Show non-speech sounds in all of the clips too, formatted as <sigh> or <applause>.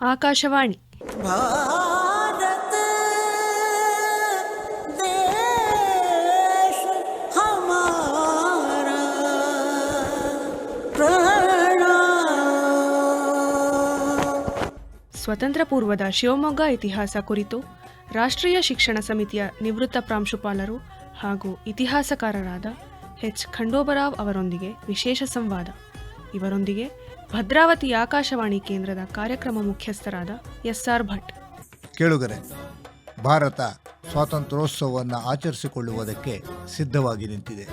ಆಕಾಶವಾಣಿ. ಸ್ವತಂತ್ರ ಪೂರ್ವದ ಶಿವಮೊಗ್ಗ ಇತಿಹಾಸ ಕುರಿತು ರಾಷ್ಟ್ರೀಯ ಶಿಕ್ಷಣ ಸಮಿತಿಯ ನಿವೃತ್ತ ಪ್ರಾಂಶುಪಾಲರು ಹಾಗೂ ಇತಿಹಾಸಕಾರರಾದ ಎಚ್ ಖಂಡೋಬರಾವ್ ಅವರೊಂದಿಗೆ ವಿಶೇಷ ಸಂವಾದ. ಇವರೊಂದಿಗೆ ಭದ್ರಾವತಿ ಆಕಾಶವಾಣಿ ಕೇಂದ್ರದ ಕಾರ್ಯಕ್ರಮ ಮುಖ್ಯಸ್ಥರಾದ ಎಸ್ಆರ್ ಭಟ್. ಕೇಳುಗರೆ, ಭಾರತ ಸ್ವಾತಂತ್ರ್ಯೋತ್ಸವವನ್ನು ಆಚರಿಸಿಕೊಳ್ಳುವುದಕ್ಕೆ ಸಿದ್ಧವಾಗಿ ನಿಂತಿದೆ.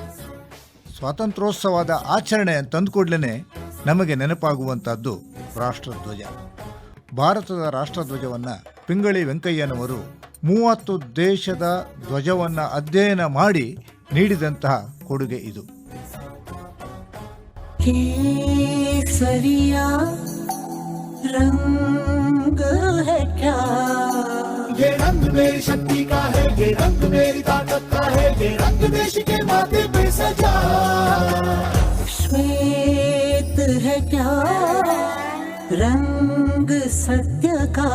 ಸ್ವಾತಂತ್ರ್ಯೋತ್ಸವದ ಆಚರಣೆ ತಂದುಕೊಡ್ಲೇ ನಮಗೆ ನೆನಪಾಗುವಂಥದ್ದು ರಾಷ್ಟ್ರಧ್ವಜ. ಭಾರತದ ರಾಷ್ಟ್ರಧ್ವಜವನ್ನು ಪಿಂಗಳಿ ವೆಂಕಯ್ಯನವರು ಮೂವತ್ತು ದೇಶದ ಧ್ವಜವನ್ನು ಅಧ್ಯಯನ ಮಾಡಿ ನೀಡಿದಂತಹ ಕೊಡುಗೆ ಇದು. केसरिया रंग है क्या ये रंग मेरी शक्ति का है ये रंग मेरी ताकत का है ये रंग देश के माथे पे सजा श्वेत है क्या रंग सत्य का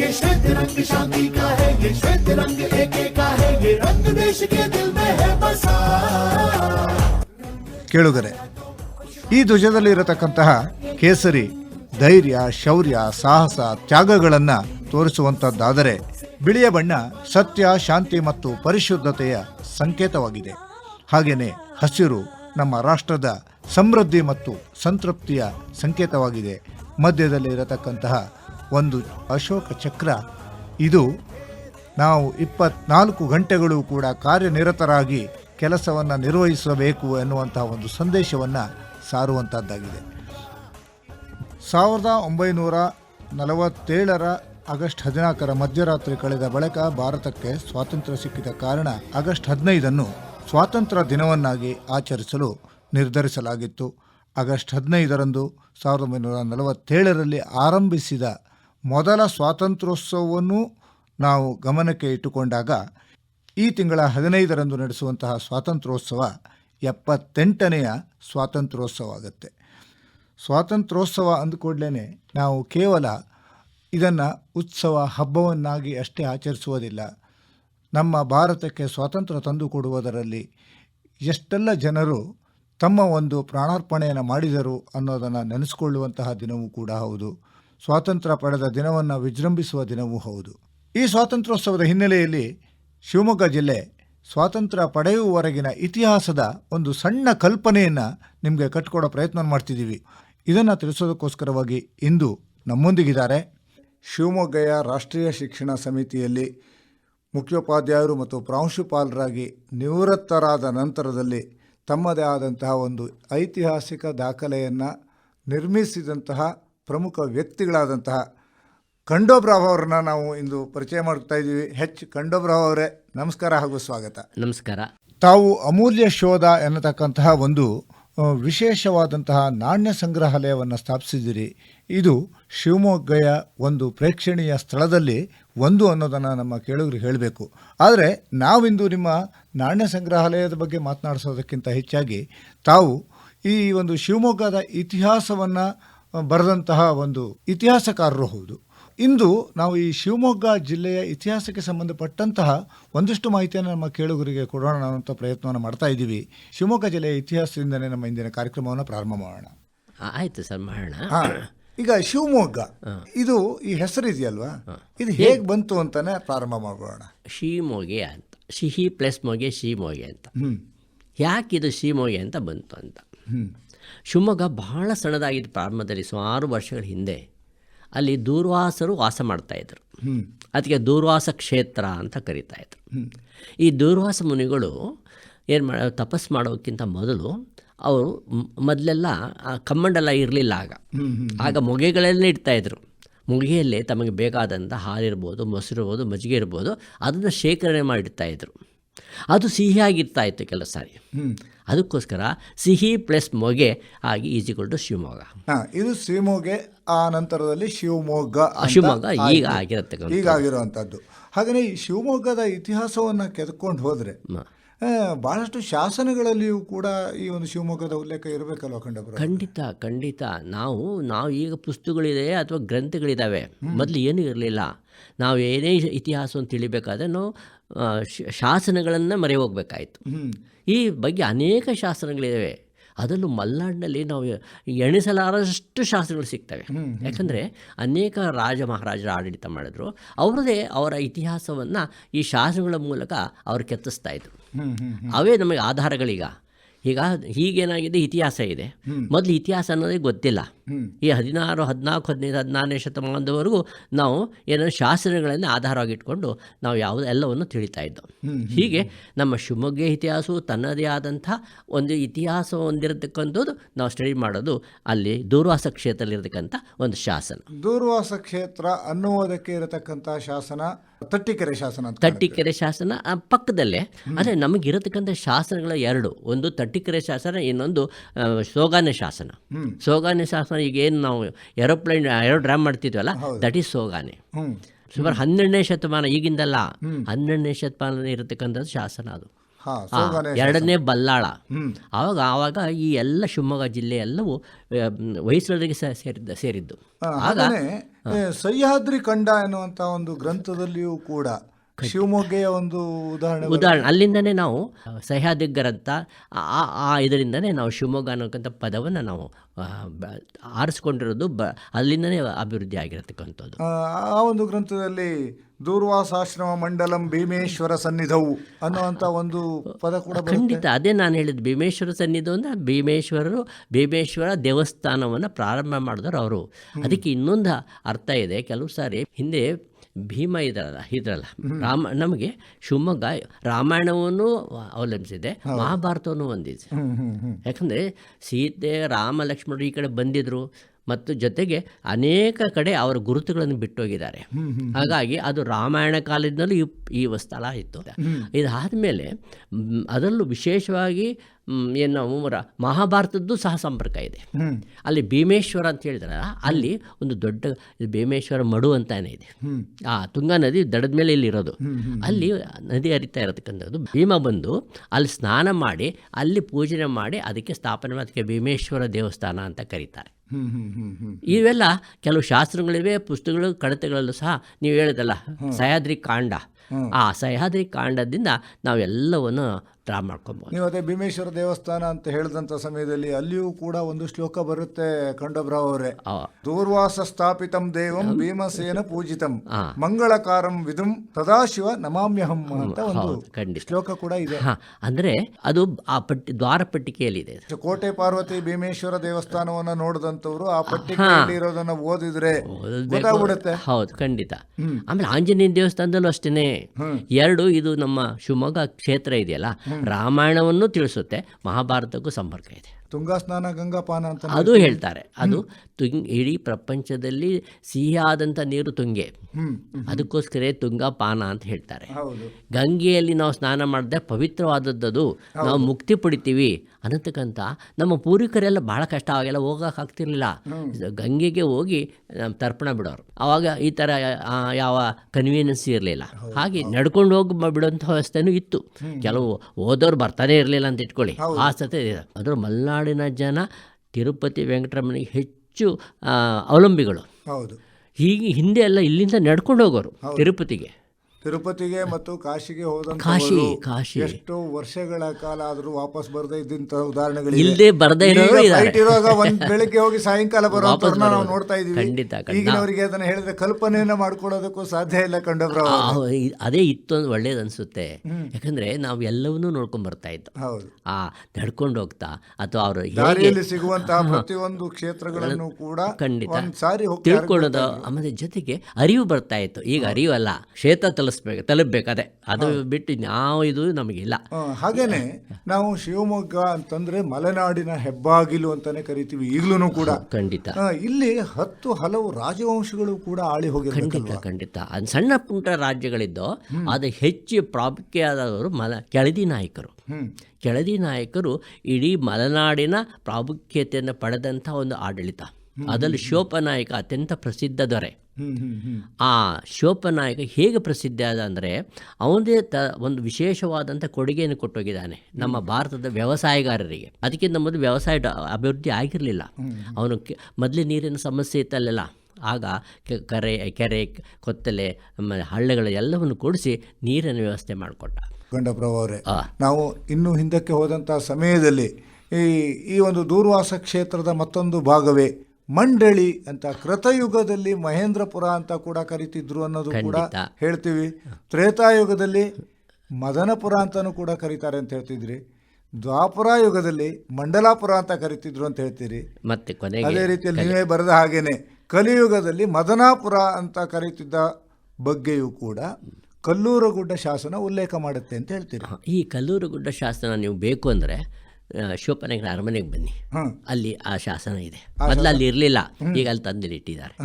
ये श्वेत रंग शांति का है ये श्वेत रंग एके का है ये रंग देश के दिल में है बसा ಕೇಳುಗರೆ ಈ ಧ್ವಜದಲ್ಲಿ ಇರತಕ್ಕಂತಹ ಕೇಸರಿ, ಧೈರ್ಯ, ಶೌರ್ಯ, ಸಾಹಸ, ತ್ಯಾಗಗಳನ್ನು ತೋರಿಸುವಂತದ್ದಾದರೆ ಬಿಳಿಯ ಬಣ್ಣ ಸತ್ಯ, ಶಾಂತಿ ಮತ್ತು ಪರಿಶುದ್ಧತೆಯ ಸಂಕೇತವಾಗಿದೆ. ಹಾಗೆಯೇ ಹಸಿರು ನಮ್ಮ ರಾಷ್ಟ್ರದ ಸಮೃದ್ಧಿ ಮತ್ತು ಸಂತೃಪ್ತಿಯ ಸಂಕೇತವಾಗಿದೆ. ಮಧ್ಯದಲ್ಲಿ ಇರತಕ್ಕಂತಹ ಒಂದು ಅಶೋಕ ಚಕ್ರ. ಇದು ನಾವು ಇಪ್ಪತ್ನಾಲ್ಕು ಗಂಟೆಗಳು ಕೂಡ ಕಾರ್ಯನಿರತರಾಗಿ ಕೆಲಸವನ್ನು ನಿರ್ವಹಿಸಬೇಕು ಎನ್ನುವಂತಹ ಒಂದು ಸಂದೇಶವನ್ನು ಸಾರುವಂಥದ್ದಾಗಿದೆ ಸಾವಿರದ ಒಂಬೈನೂರ ನಲವತ್ತೇಳರ ಆಗಸ್ಟ್ ಹದಿನಾಲ್ಕರ ಮಧ್ಯರಾತ್ರಿ ಕಳೆದ ಬಳಿಕ ಭಾರತಕ್ಕೆ ಸ್ವಾತಂತ್ರ್ಯ ಸಿಕ್ಕಿದ ಕಾರಣ ಆಗಸ್ಟ್ ಹದಿನೈದನ್ನು ಸ್ವಾತಂತ್ರ್ಯ ದಿನವನ್ನಾಗಿ ಆಚರಿಸಲು ನಿರ್ಧರಿಸಲಾಗಿತ್ತು. ಆಗಸ್ಟ್ ಹದಿನೈದರಂದು ಸಾವಿರದ ಒಂಬೈನೂರ ನಲವತ್ತೇಳರಲ್ಲಿ ಆರಂಭಿಸಿದ ಮೊದಲ ಸ್ವಾತಂತ್ರ್ಯೋತ್ಸವವನ್ನು ನಾವು ಗಮನಕ್ಕೆ ಇಟ್ಟುಕೊಂಡಾಗ ಈ ತಿಂಗಳ ಹದಿನೈದರಂದು ನಡೆಸುವಂತಹ ಸ್ವಾತಂತ್ರ್ಯೋತ್ಸವ ಎಪ್ಪತ್ತೆಂಟನೆಯ ಸ್ವಾತಂತ್ರ್ಯೋತ್ಸವ ಆಗುತ್ತೆ. ಸ್ವಾತಂತ್ರ್ಯೋತ್ಸವ ಅಂದುಕೊಡ್ಲೇ ನಾವು ಕೇವಲ ಇದನ್ನು ಉತ್ಸವ ಹಬ್ಬವನ್ನಾಗಿ ಅಷ್ಟೇ ಆಚರಿಸುವುದಿಲ್ಲ. ನಮ್ಮ ಭಾರತಕ್ಕೆ ಸ್ವಾತಂತ್ರ್ಯ ತಂದುಕೊಡುವುದರಲ್ಲಿ ಎಷ್ಟೆಲ್ಲ ಜನರು ತಮ್ಮ ಒಂದು ಪ್ರಾಣಾರ್ಪಣೆಯನ್ನು ಮಾಡಿದರು ಅನ್ನೋದನ್ನು ನೆನೆಸ್ಕೊಳ್ಳುವಂತಹ ದಿನವೂ ಕೂಡ ಹೌದು. ಸ್ವಾತಂತ್ರ್ಯ ಪಡೆದ ದಿನವನ್ನು ವಿಜೃಂಭಿಸುವ ದಿನವೂ ಹೌದು. ಈ ಸ್ವಾತಂತ್ರ್ಯೋತ್ಸವದ ಹಿನ್ನೆಲೆಯಲ್ಲಿ ಶಿವಮೊಗ್ಗ ಜಿಲ್ಲೆ ಸ್ವಾತಂತ್ರ್ಯ ಪಡೆಯುವವರೆಗಿನ ಇತಿಹಾಸದ ಒಂದು ಸಣ್ಣ ಕಲ್ಪನೆಯನ್ನು ನಿಮಗೆ ಕಟ್ಕೊಡೋ ಪ್ರಯತ್ನ ಮಾಡ್ತಿದ್ದೀವಿ. ಇದನ್ನು ತಿಳಿಸೋದಕ್ಕೋಸ್ಕರವಾಗಿ ಇಂದು ನಮ್ಮೊಂದಿಗಿದ್ದಾರೆ ಶಿವಮೊಗ್ಗೆಯ ರಾಷ್ಟ್ರೀಯ ಶಿಕ್ಷಣ ಸಮಿತಿಯಲ್ಲಿ ಮುಖ್ಯೋಪಾಧ್ಯಾಯರು ಮತ್ತು ಪ್ರಾಂಶುಪಾಲರಾಗಿ ನಿವೃತ್ತರಾದ ನಂತರದಲ್ಲಿ ತಮ್ಮದೇ ಆದಂತಹ ಒಂದು ಐತಿಹಾಸಿಕ ದಾಖಲೆಯನ್ನು ನಿರ್ಮಿಸಿದಂತಹ ಪ್ರಮುಖ ವ್ಯಕ್ತಿಗಳಾದಂತಹ ಖಂಡೋಬ್ರಾವ್ ಅವ್ರನ್ನ ನಾವು ಇಂದು ಪರಿಚಯ ಮಾಡ್ತಾ ಇದ್ದೀವಿ. ಹೆಚ್. ಖಂಡೋಬ್ರಾವ್ ಅವರೇ ನಮಸ್ಕಾರ ಹಾಗೂ ಸ್ವಾಗತ. ನಮಸ್ಕಾರ. ತಾವು ಅಮೂಲ್ಯ ಶೋಧ ಎನ್ನತಕ್ಕಂತಹ ಒಂದು ವಿಶೇಷವಾದಂತಹ ನಾಣ್ಯ ಸಂಗ್ರಹಾಲಯವನ್ನು ಸ್ಥಾಪಿಸಿದ್ದೀರಿ. ಇದು ಶಿವಮೊಗ್ಗಯ ಒಂದು ಪ್ರೇಕ್ಷಣೀಯ ಸ್ಥಳದಲ್ಲಿ ಒಂದು ಅನ್ನೋದನ್ನು ನಮ್ಮ ಕೇಳುಗರಿಗೆ ಹೇಳಬೇಕು. ಆದರೆ ನಾವಿಂದು ನಿಮ್ಮ ನಾಣ್ಯ ಸಂಗ್ರಹಾಲಯದ ಬಗ್ಗೆ ಮಾತನಾಡಿಸೋದಕ್ಕಿಂತ ಹೆಚ್ಚಾಗಿ ತಾವು ಈ ಒಂದು ಶಿವಮೊಗ್ಗದ ಇತಿಹಾಸವನ್ನು ಬರೆದಂತಹ ಒಂದು ಇತಿಹಾಸಕಾರರು ಹೌದು. ಇಂದು ನಾವು ಈ ಶಿವಮೊಗ್ಗ ಜಿಲ್ಲೆಯ ಇತಿಹಾಸಕ್ಕೆ ಸಂಬಂಧಪಟ್ಟಂತಹ ಒಂದಿಷ್ಟು ಮಾಹಿತಿಯನ್ನು ನಮ್ಮ ಕೇಳುಗರಿಗೆ ಕೊಡೋಣ ಅನ್ನುವಂಥ ಪ್ರಯತ್ನವನ್ನು ಮಾಡ್ತಾ ಇದ್ದೀವಿ. ಶಿವಮೊಗ್ಗ ಜಿಲ್ಲೆಯ ಇತಿಹಾಸದಿಂದಲೇ ನಮ್ಮ ಇಂದಿನ ಕಾರ್ಯಕ್ರಮವನ್ನು ಪ್ರಾರಂಭ ಮಾಡೋಣ. ಆಯಿತು ಸರ್ ಮಾಡೋಣ. ಈಗ ಶಿವಮೊಗ್ಗ. ಇದು ಈ ಹೆಸರು ಇದೆಯಲ್ವಾ ಇದು ಹೇಗೆ ಬಂತು ಅಂತಾನೆ ಪ್ರಾರಂಭ ಮಾಡೋಣ. ಶಿವಮೊಗೆ ಅಂತ. ಸಿಹಿ ಪ್ಲಸ್ ಮೊಗೆ ಶಿವಮೊಗೆ ಅಂತ. ಯಾಕೆ ಇದು ಶಿವಮೊಗೆ ಅಂತ ಬಂತು ಅಂತ. ಶಿವಮೊಗ್ಗ ಬಹಳ ಸಣ್ಣದಾಗಿದ್ದು ಪ್ರಾರಂಭದಲ್ಲಿ ಸುಮಾರು ವರ್ಷಗಳ ಹಿಂದೆ ಅಲ್ಲಿ ದೂರ್ವಾಸರು ವಾಸ ಮಾಡ್ತಾಯಿದ್ರು ಅದಕ್ಕೆ ದೂರ್ವಾಸ ಕ್ಷೇತ್ರ ಅಂತ ಕರೀತಾ ಇದ್ರು. ಈ ದೂರ್ವಾಸ ಮುನಿಗಳು ಏನು ಮಾಡ ತಪಸ್ ಮಾಡೋಕ್ಕಿಂತ ಮೊದಲು ಅವರು ಮೊದಲೆಲ್ಲ ಆ ಕಮ್ಮಂಡೆಲ್ಲ ಇರಲಿಲ್ಲ ಆಗ. ಆಗ ಮೊಗೆಗಳನ್ನೇ ಇಡ್ತಾಯಿದ್ರು ಮುಗಿಯಲ್ಲೇ ತಮಗೆ ಬೇಕಾದಂಥ ಹಾಲಿರ್ಬೋದು ಮೊಸರಿರ್ಬೋದು ಮಜ್ಜಿಗೆ ಇರ್ಬೋದು ಅದನ್ನು ಶೇಖರಣೆ ಮಾಡಿಡ್ತಾಯಿದ್ರು ಅದು ಸಿಹಿಯಾಗಿರ್ತಾ ಇತ್ತು ಕೆಲವು ಸಾರಿ. ಅದಕ್ಕೋಸ್ಕರ ಸಿಹಿ ಪ್ಲಸ್ ಮೊಗೆ ಆಗಿ ಈಜಿಕೊಂಡು ಶಿವಮೊಗ್ಗ. ಹಾ ಇದು ಶಿವಮೊಗ್ಗ ಆ ನಂತರದಲ್ಲಿ ಶಿವಮೊಗ್ಗ ಶಿವಮೊಗ್ಗ ಈಗ ಆಗಿರುತ್ತೆ ಈಗ ಆಗಿರುವಂಥದ್ದು ಹಾಗೆಯೇ ಈ ಶಿವಮೊಗ್ಗದ ಇತಿಹಾಸವನ್ನು ಕೆದ್ಕೊಂಡು ಹೋದರೆ. ಬಹಳಷ್ಟು ಶಾಸನಗಳಲ್ಲಿಯೂ ಕೂಡ ಈ ಒಂದು ಶಿವಮೊಗ್ಗದ ಉಲ್ಲೇಖ ಇರಬೇಕಲ್ವ ಕಂಡ ಖಂಡಿತ ಖಂಡಿತ. ನಾವು ನಾವು ಈಗ ಪುಸ್ತಕಗಳಿದೆ ಅಥವಾ ಗ್ರಂಥಗಳಿದ್ದಾವೆ ಮೊದಲು ಏನೂ ಇರಲಿಲ್ಲ. ನಾವು ಏನೇ ಇತಿಹಾಸವನ್ನು ತಿಳಿಬೇಕಾದ್ರೆ ನಾವು ಶಾಸನಗಳನ್ನು ಮರೆ ಹೋಗ್ಬೇಕಾಯ್ತು ಹ್ಮ್. ಈ ಬಗ್ಗೆ ಅನೇಕ ಶಾಸ್ತ್ರಗಳಿವೆ. ಅದರಲ್ಲೂ ಮಲೆನಾಡಿನಲ್ಲಿ ನಾವು ಎಣಿಸಲಾರದಷ್ಟು ಶಾಸ್ತ್ರಗಳು ಸಿಗ್ತವೆ. ಯಾಕಂದರೆ ಅನೇಕ ರಾಜ ಮಹಾರಾಜರ ಆಡಳಿತ ಮಾಡಿದ್ರು. ಅವರದೇ ಅವರ ಇತಿಹಾಸವನ್ನು ಈ ಶಾಸ್ತ್ರಗಳ ಮೂಲಕ ಅವರು ಕೆತ್ತಿಸ್ತಾ ಇದ್ರು. ಅವೇ ನಮಗೆ ಆಧಾರಗಳೀಗ. ಈಗ ಹೀಗೇನಾಗಿದೆ? ಇತಿಹಾಸ ಇದೆ. ಮೊದಲು ಇತಿಹಾಸ ಅನ್ನೋದೇ ಗೊತ್ತಿಲ್ಲ. ಈ ಹದಿನಾರು ಹದಿನಾಲ್ಕು ಹದಿನೈದು ಹದಿನಾರನೇ ಶತಮಾನದವರೆಗೂ ನಾವು ಏನೋ ಶಾಸ್ತ್ರಗಳನ್ನು ಆಧಾರವಾಗಿ ಇಟ್ಕೊಂಡು ನಾವು ಯಾವುದು ಎಲ್ಲವನ್ನು ತಿಳಿತಾ ಇದ್ದೋ. ಹೀಗೆ ನಮ್ಮ ಶಿವಮೊಗ್ಗ ಇತಿಹಾಸವು ತನ್ನದೇ ಆದಂಥ ಒಂದು ಇತಿಹಾಸ ಹೊಂದಿರತಕ್ಕಂಥದ್ದು ನಾವು ಸ್ಟಡಿ ಮಾಡೋದು ಅಲ್ಲಿ ದೂರ್ವಾಸ ಕ್ಷೇತ್ರದಲ್ಲಿರತಕ್ಕಂಥ ಒಂದು ಶಾಸನ. ದೂರ್ವಾಸ ಕ್ಷೇತ್ರ ಅನ್ನುವುದಕ್ಕೆ ಇರತಕ್ಕಂಥ ಶಾಸನ ತಟ್ಟಿಕೆರೆ ಶಾಸನ ತಟ್ಟಿಕೆರೆ ಶಾಸನ ಪಕ್ಕದಲ್ಲೇ ಅಂದರೆ ನಮಗಿರತಕ್ಕಂಥ ಶಾಸನಗಳ ಎರಡು ಒಂದು ತಟ್ಟಿಕೆರೆ ಶಾಸನ ಇನ್ನೊಂದು ಸೋಗಾನೆ ಶಾಸನ. ಸೋಗಾನೆ ಶಾಸನ ಈಗ ಏನು ನಾವು aeroplane aerodrome ಮಾಡ್ತಿದ್ವಲ್ಲ? That is Sogane. ಸುಮಾರು ಹನ್ನೆರಡನೇ ಶತಮಾನ ಈಗಿಂದಲ್ಲ ಹನ್ನೆರಡನೇ ಶತಮಾನ ಇರತಕ್ಕಂಥದ್ದು ಶಾಸನ ಅದು. ಎರಡನೇ ಬಲ್ಲಾಳ. ಆವಾಗ ಆವಾಗ ಈ ಎಲ್ಲ ಶಿವಮೊಗ್ಗ ಜಿಲ್ಲೆ ಎಲ್ಲವೂ ಹೊಯ್ಸಳರಿಗೆ ಸೇರಿದ್ದ ಸೇರಿದ್ದು. ಆಗ ಸಹ್ಯಾದ್ರಿ ಕಂಡ ಎನ್ನುವಂತ ಒಂದು ಗ್ರಂಥದಲ್ಲಿಯೂ ಕೂಡ ಶಿವಮೊಗ್ಗೆಯ ಒಂದು ಉದಾಹರಣೆ ಉದಾಹರಣೆ. ಅಲ್ಲಿಂದನೇ ನಾವು ಸಹ್ಯಾದಿಗ್ಗರಂತ ಆ ಆ ಇದರಿಂದನೇ ನಾವು ಶಿವಮೊಗ್ಗ ಅನ್ನೋಕ್ಕಂಥ ಪದವನ್ನು ನಾವು ಆರಿಸ್ಕೊಂಡಿರೋದು ಬ ಅಲ್ಲಿಂದನೇ ಅಭಿವೃದ್ಧಿ ಆಗಿರತಕ್ಕಂಥದ್ದು. ಆ, ಒಂದು ಗ್ರಂಥದಲ್ಲಿ ದೂರ್ವಾಸಾಶ್ರಮ ಮಂಡಲಂ ಭೀಮೇಶ್ವರ ಸನ್ನಿಧವು ಅನ್ನುವಂಥ ಒಂದು ಪದ ಕೂಡ ಖಂಡಿತ. ಅದೇ ನಾನು ಹೇಳಿದ್ದು ಭೀಮೇಶ್ವರ ಸನ್ನಿಧ ಅಂದರೆ ಭೀಮೇಶ್ವರರು ಭೀಮೇಶ್ವರ ದೇವಸ್ಥಾನವನ್ನು ಪ್ರಾರಂಭ ಮಾಡಿದ್ರು ಅವರು. ಅದಕ್ಕೆ ಇನ್ನೊಂದು ಅರ್ಥ ಇದೆ. ಕೆಲವು ಸಾರಿ ಹಿಂದೆ ಭೀಮ ಇದ್ರಲ್ಲ ಇದ್ರಲ್ಲ. ರಾಮ ನಮಗೆ ಶಿವಮೊಗ್ಗ ರಾಮಾಯಣವನ್ನು ಅವಲಂಬಿಸಿದೆ ಮಹಾಭಾರತವನ್ನು ಹೊಂದಿದೆ. ಯಾಕಂದರೆ ಸೀತೆ ರಾಮ ಲಕ್ಷ್ಮಣರು ಈ ಕಡೆ ಬಂದಿದ್ದರು ಮತ್ತು ಜೊತೆಗೆ ಅನೇಕ ಕಡೆ ಅವರ ಗುರುತುಗಳನ್ನು ಬಿಟ್ಟೋಗಿದ್ದಾರೆ. ಹಾಗಾಗಿ ಅದು ರಾಮಾಯಣ ಕಾಲದಿಂದಲೂ ಈ ಸ್ಥಳ ಇತ್ತು. ಇದಾದಮೇಲೆ ಅದರಲ್ಲೂ ವಿಶೇಷವಾಗಿ ಏನು ನಾವು ಮಹಾಭಾರತದ್ದು ಸಹ ಸಂಪರ್ಕ ಇದೆ. ಅಲ್ಲಿ ಭೀಮೇಶ್ವರ ಅಂತ ಹೇಳಿದ್ರೆ ಅಲ್ಲಿ ಒಂದು ದೊಡ್ಡ ಭೀಮೇಶ್ವರ ಮಡು ಅಂತಾನೆ ಇದೆ. ಆ ತುಂಗಾ ನದಿ ದಡದ ಮೇಲೆ ಇಲ್ಲಿರೋದು ಅಲ್ಲಿ ನದಿ ಹರಿತಾ ಇರತಕ್ಕಂಥದ್ದು. ಭೀಮ ಬಂದು ಅಲ್ಲಿ ಸ್ನಾನ ಮಾಡಿ ಅಲ್ಲಿ ಪೂಜನೆ ಮಾಡಿ ಅದಕ್ಕೆ ಸ್ಥಾಪನೆ ಮಾಡಿ ಅದಕ್ಕೆ ಭೀಮೇಶ್ವರ ದೇವಸ್ಥಾನ ಅಂತ ಕರೀತಾರೆ. ಇವೆಲ್ಲ ಕೆಲವು ಶಾಸ್ತ್ರಗಳಿವೆ ಪುಸ್ತಕಗಳು ಕಡತಗಳಲ್ಲೂ ಸಹ ನೀವು ಹೇಳಿದಲ್ಲ ಸಹ್ಯಾದ್ರಿ ಕಾಂಡ. ಆ ಸಹ್ಯಾದ್ರಿ ಕಾಂಡದಿಂದ ನಾವೆಲ್ಲವನ್ನು ಡ್ರಾ ಮಾಡ್ಕೊಬೋದು. ನೀವು ಅದೇ ಭೀಮೇಶ್ವರ ದೇವಸ್ಥಾನ ಅಂತ ಹೇಳಿದಂಥ ಸಮಯದಲ್ಲಿ ಅಲ್ಲಿಯೂ ಕೂಡ ಒಂದು ಶ್ಲೋಕ ಬರುತ್ತೆ ಖಂಡಬ್ರಾವ್ ಅವರೇ. ದೂರ್ವಾಸ ಸ್ಥಾಪಿತಂ ದೇವಂ ಭೀಮಸೇನ ಪೂಜಿತಂ. ಮಂಗಳಕಾರಂ ವಿದುಂ ಸದಾಶಿವ ನಮಾಮ್ಯಹಂ ಅಂತ ಒಂದು ಖಂಡಿತ. ಶ್ಲೋಕ ಕೂಡ ಇದೆ. ಅಂದ್ರೆ ಅದು ಆ ಪಟ್ಟಿ ದ್ವಾರ ಪಟ್ಟಿಕೆಯಲ್ಲಿದೆ ಕೋಟೆ ಪಾರ್ವತಿ ಭೀಮೇಶ್ವರ ದೇವಸ್ಥಾನವನ್ನ ನೋಡಿದಂತವ್ರು ಆ ಪಟ್ಟಿಕೆಯಲ್ಲಿ ಇರೋದನ್ನ ಓದಿದ್ರೆ. ಗೊತ್ತಾಗ್ಬಿಡುತ್ತೆ. ಹೌದು ಖಂಡಿತ. ಆಮೇಲೆ ಆಂಜನೇಯ ದೇವಸ್ಥಾನದಲ್ಲೂ ಅಷ್ಟೇನೆ. ಎರಡು ಇದು ನಮ್ಮ ಶಿವಮೊಗ್ಗ ಕ್ಷೇತ್ರ ಇದೆಯಲ್ಲ. ರಾಮಾಯಣವನ್ನು ತಿಳಿಸುತ್ತೆ. ಮಹಾಭಾರತಕ್ಕೂ ಸಂಪರ್ಕ ಇದೆ. ತುಂಗಾ ಸ್ನಾನ ಗಂಗಾಪಾನ ಅಂತ ಅದು ಹೇಳ್ತಾರೆ. ಅದು ತುಂಗ್ ಇಡೀ ಪ್ರಪಂಚದಲ್ಲಿ ಸಿಹಿಯಾದಂಥ ನೀರು ತುಂಗೆ. ಅದಕ್ಕೋಸ್ಕರ ತುಂಗಾ ಪಾನ ಅಂತ ಹೇಳ್ತಾರೆ. ಗಂಗೆಯಲ್ಲಿ ನಾವು ಸ್ನಾನ ಮಾಡಿದ್ರೆ ಪವಿತ್ರವಾದದ್ದು ನಾವು ಮುಕ್ತಿ ಪಡಿತೀವಿ. ಅನ್ನತಕ್ಕಂಥ ನಮ್ಮ ಪೂರ್ವಿಕರೆಲ್ಲ ಭಾಳ ಕಷ್ಟ ಅವಾಗೆಲ್ಲ ಹೋಗಕ್ಕೆ ಆಗ್ತಿರ್ಲಿಲ್ಲ. ಗಂಗೆಗೆ ಹೋಗಿ ನಮ್ಮ ತರ್ಪಣ ಬಿಡೋರು. ಆವಾಗ ಈ ಥರ ಯಾವ ಕನ್ವೀನಿಯನ್ಸ್ ಇರಲಿಲ್ಲ. ಹಾಗೆ ನಡ್ಕೊಂಡು ಹೋಗಿ ಬಿಡುವಂಥ ವ್ಯವಸ್ಥೆನೂ ಇತ್ತು. ಕೆಲವು ಓದೋರು ಬರ್ತಾನೆ ಇರಲಿಲ್ಲ ಅಂತ ಇಟ್ಕೊಳ್ಳಿ. ಆ ಸತೆ ಅದ್ರ ಮಲೆನಾಡಿನ ಜನ ತಿರುಪತಿ ವೆಂಕಟರಮಣಿಗೆ ಹೆಚ್ಚು ಅವಲಂಬಿಗಳು. ಹೌದು. ಹೀಗೆ ಹಿಂದೆ ಎಲ್ಲ ಇಲ್ಲಿಂದ ನಡ್ಕೊಂಡು ಹೋಗೋರು ತಿರುಪತಿಗೆ. ತಿರುಪತಿಗೆ ಮತ್ತು ಕಾಶಿಗೆ ಹೋದಂತ ಕಾಶಿ ಕಾಶಿ. ಎಷ್ಟೋ ವರ್ಷಗಳ ಕಾಲ ಆದರೂ ವಾಪಸ್ ಬರದೇ ಇದ್ದಂತ ಉದಾಹರಣೆಗಳು ಇಲ್ಲದೆ ಬರದೇ ಇರುವಾಗ ಒಂದ್ ಬೆಳಿಗ್ಗೆ ಹೋಗಿ ಸಾಯಂಕಾಲ ಬರೋ ನಾವು ನೋಡ್ತಾ ಇದೀವಿ. ಈಗಿನವರಿಗೆ ಅದನ್ನ ಹೇಳಿದ್ರೆ ಕಲ್ಪನೆಯನ್ನ ಮಾಡ್ಕೊಳ್ಳೋದಕ್ಕೂ ಸಾಧ್ಯ ಇಲ್ಲ ಕಂಡಬ್ರ ಅದೇ ಇತ್ತು ಒಂದು ಒಳ್ಳೇದು ಅನ್ಸುತ್ತೆ. ಯಾಕಂದ್ರೆ ನಾವು ಎಲ್ಲವನ್ನೂ ನೋಡ್ಕೊಂಡ್ ಬರ್ತಾ ಇದ್ದು. ಹೌದು. ಆ ನಡ್ಕೊಂಡು ಹೋಗ್ತಾ ಅಥವಾ ಅವರು ದಾರಿಯಲ್ಲಿ ಸಿಗುವಂತಹ ಪ್ರತಿಯೊಂದು ಕ್ಷೇತ್ರಗಳನ್ನು ಕೂಡ ಖಂಡಿತ. ಸಾರಿ ತಿಳ್ಕೊಳ್ಳೋದು ಆಮೇಲೆ ಜೊತೆಗೆ ಅರಿವು ಬರ್ತಾ ಇತ್ತು. ಈಗ ಅರಿವಲ್ಲ ಕ್ಷೇತ್ರ ತಲುಸ್ಬೇಕು ತಲುಪಬೇಕು ಅದೇ. ಅದು ಬಿಟ್ಟು ನಾವು ಇದು ನಮಗಿಲ್ಲ. ಇಲ್ಲ ಹಾಗೇನೆ ನಾವು ಶಿವಮೊಗ್ಗ ಅಂತಂದ್ರೆ ಮಲೆನಾಡಿನ ಹೆಬ್ಬಾಗಿಲು ಅಂತಾನೆ ಕರಿತೀವಿ ಈಗಲೂ ಕೂಡ. ಖಂಡಿತ. ಇಲ್ಲಿ ಹತ್ತು ಹಲವು ರಾಜವಂಶಗಳು ಕೂಡ ಆಳಿ ಹೋಗಿ ಖಂಡಿತ ಖಂಡಿತ. ಸಣ್ಣ ಪುಟ್ಟ ರಾಜ್ಯಗಳಿದ್ದು ಅದು ಹೆಚ್ಚು ಪ್ರಾಮುಖ್ಯವಾದವರು ಮಲ ಕೆಳದಿ ನಾಯಕರು. ಕೆಳದಿ ನಾಯಕರು ಇಡೀ ಮಲೆನಾಡಿನ ಪ್ರಾಮುಖ್ಯತೆಯನ್ನು ಪಡೆದಂಥ ಒಂದು ಆಡಳಿತ. ಅದರಲ್ಲಿ ಶಿವಪ್ಪ ನಾಯಕ ಅತ್ಯಂತ ಪ್ರಸಿದ್ಧ ದೊರೆ. ಆ ಶಿವಪ್ಪನಾಯಕ ಹೇಗೆ ಪ್ರಸಿದ್ಧ ಆದ ಅಂದರೆ ಅವನದೇ ತ ಒಂದು ವಿಶೇಷವಾದಂಥ ಕೊಡುಗೆಯನ್ನು ಕೊಟ್ಟೋಗಿದ್ದಾನೆ ನಮ್ಮ ಭಾರತದ ವ್ಯವಸಾಯಗಾರರಿಗೆ. ಅದಕ್ಕೆ ಮೊದಲು ವ್ಯವಸಾಯ ಅಭಿವೃದ್ಧಿ ಆಗಿರಲಿಲ್ಲ. ಅವನು ಮೊದಲೇ ನೀರಿನ ಸಮಸ್ಯೆ ಇತ್ತಲ್ಲೆಲ್ಲ. ಆಗ ಕರೆ ಕೆರೆ ಕೊತ್ತಲೆ ಹಳ್ಳಿಗಳ ಹಳ್ಳಿಗಳು ಎಲ್ಲವನ್ನು ಕೂಡಿಸಿ ನೀರಿನ ವ್ಯವಸ್ಥೆ ಮಾಡಿಕೊಟ್ಟ. ಗಂಡಪ್ರಭು ಅವರೇ ನಾವು ಇನ್ನೂ ಹಿಂದಕ್ಕೆ ಹೋದಂಥ ಸಮಯದಲ್ಲಿ ಈ ಈ ಒಂದು ದೂರ್ವಾಸ ಕ್ಷೇತ್ರದ ಮತ್ತೊಂದು ಭಾಗವೇ ಮಂಡಳಿ ಅಂತ ಕೃತಯುಗದಲ್ಲಿ ಮಹೇಂದ್ರಪುರ ಅಂತ ಕೂಡ ಕರಿತಿದ್ರು ಅನ್ನೋದು ಕೂಡ. ಹೇಳ್ತೀವಿ. ತ್ರೇತಾಯುಗದಲ್ಲಿ ಮದನಪುರ ಅಂತಾನೂ ಕೂಡ ಕರೀತಾರೆ ಅಂತ ಹೇಳ್ತಿದ್ರಿ. ದ್ವಾಪುರ ಯುಗದಲ್ಲಿ ಮಂಡಲಾಪುರ ಅಂತ ಕರಿತಿದ್ರು ಅಂತ ಹೇಳ್ತೀರಿ. ಮತ್ತೆ ಅದೇ ರೀತಿಯಲ್ಲಿ ನೀವೇ ಬರೆದ ಹಾಗೇನೆ ಕಲಿಯುಗದಲ್ಲಿ ಮದನಾಪುರ ಅಂತ ಕರೀತಿದ್ದ ಬಗ್ಗೆಯೂ ಕೂಡ ಕಲ್ಲೂರುಗುಡ್ಡ ಶಾಸನ ಉಲ್ಲೇಖ ಮಾಡುತ್ತೆ ಅಂತ ಹೇಳ್ತೀರಿ. ಈ ಕಲ್ಲೂರುಗುಡ್ಡ ಶಾಸನ ನೀವು ಬೇಕು ಅಂದರೆ ಶಿವಪ್ಪನಾಯಕನ ಅರಮನೆಗೆ ಬನ್ನಿ. ಅಲ್ಲಿ ಆ ಶಾಸನ ಇದೆ. ಮೊದಲು ಅಲ್ಲಿ ಇರಲಿಲ್ಲ. ಈಗ ಅಲ್ಲಿ ತಂದಿಲ್ಲಿ ಇಟ್ಟಿದ್ದಾರೆ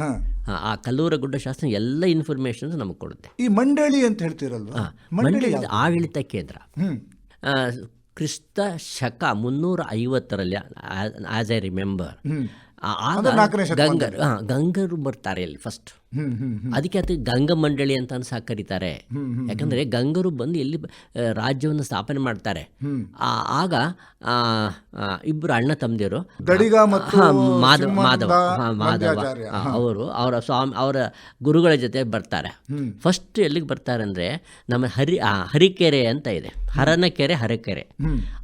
ಆ- ಕಲ್ಲೂರ ಗುಡ್ಡ ಶಾಸನ ಎಲ್ಲ ಇನ್ಫಾರ್ಮೇಶನ್ ನಮಗೆ ಕೊಡುತ್ತೆ. ಈ ಮಂಡಳಿ ಅಂತ ಹೇಳ್ತೀರಲ್ವ? ಮಂಡಳಿ ಆಡಳಿತ ಕೇಂದ್ರ. ಕ್ರಿಸ್ತ ಶಕ ಮುನ್ನೂರ ಐವತ್ತರಲ್ಲಿ ಆಸ್ ಐ ರಿಮೆಂಬರ್ ಗಂಗರ್ ಗಂಗರು ಹಾಂ ಗಂಗರು ಬರ್ತಾರೆ ಅಲ್ಲಿ ಫಸ್ಟ್ ಅದಕ್ಕೆ ಅದು ಗಂಗ ಮಂಡಳಿ ಅಂತ ಸಹ ಕರೀತಾರೆ. ಯಾಕಂದ್ರೆ ಗಂಗರು ಬಂದು ಎಲ್ಲಿ ರಾಜ್ಯವನ್ನು ಸ್ಥಾಪನೆ ಮಾಡ್ತಾರೆ. ಆಗ ಇಬ್ಬರು ಅಣ್ಣ ತಮ್ಮದಿರು ಮಾಧವ ಮಾಧವ ಮಾಧವ ಅವರು ಅವರ ಸ್ವಾಮಿ ಅವರ ಗುರುಗಳ ಜೊತೆ ಬರ್ತಾರೆ. ಫಸ್ಟ್ ಎಲ್ಲಿಗೆ ಬರ್ತಾರೆ ಅಂದ್ರೆ ನಮ್ಮ ಹರಿ ಹರಿಕೆರೆ ಅಂತ ಇದೆ. ಹರನ ಕೆರೆ ಹರಕೆರೆ.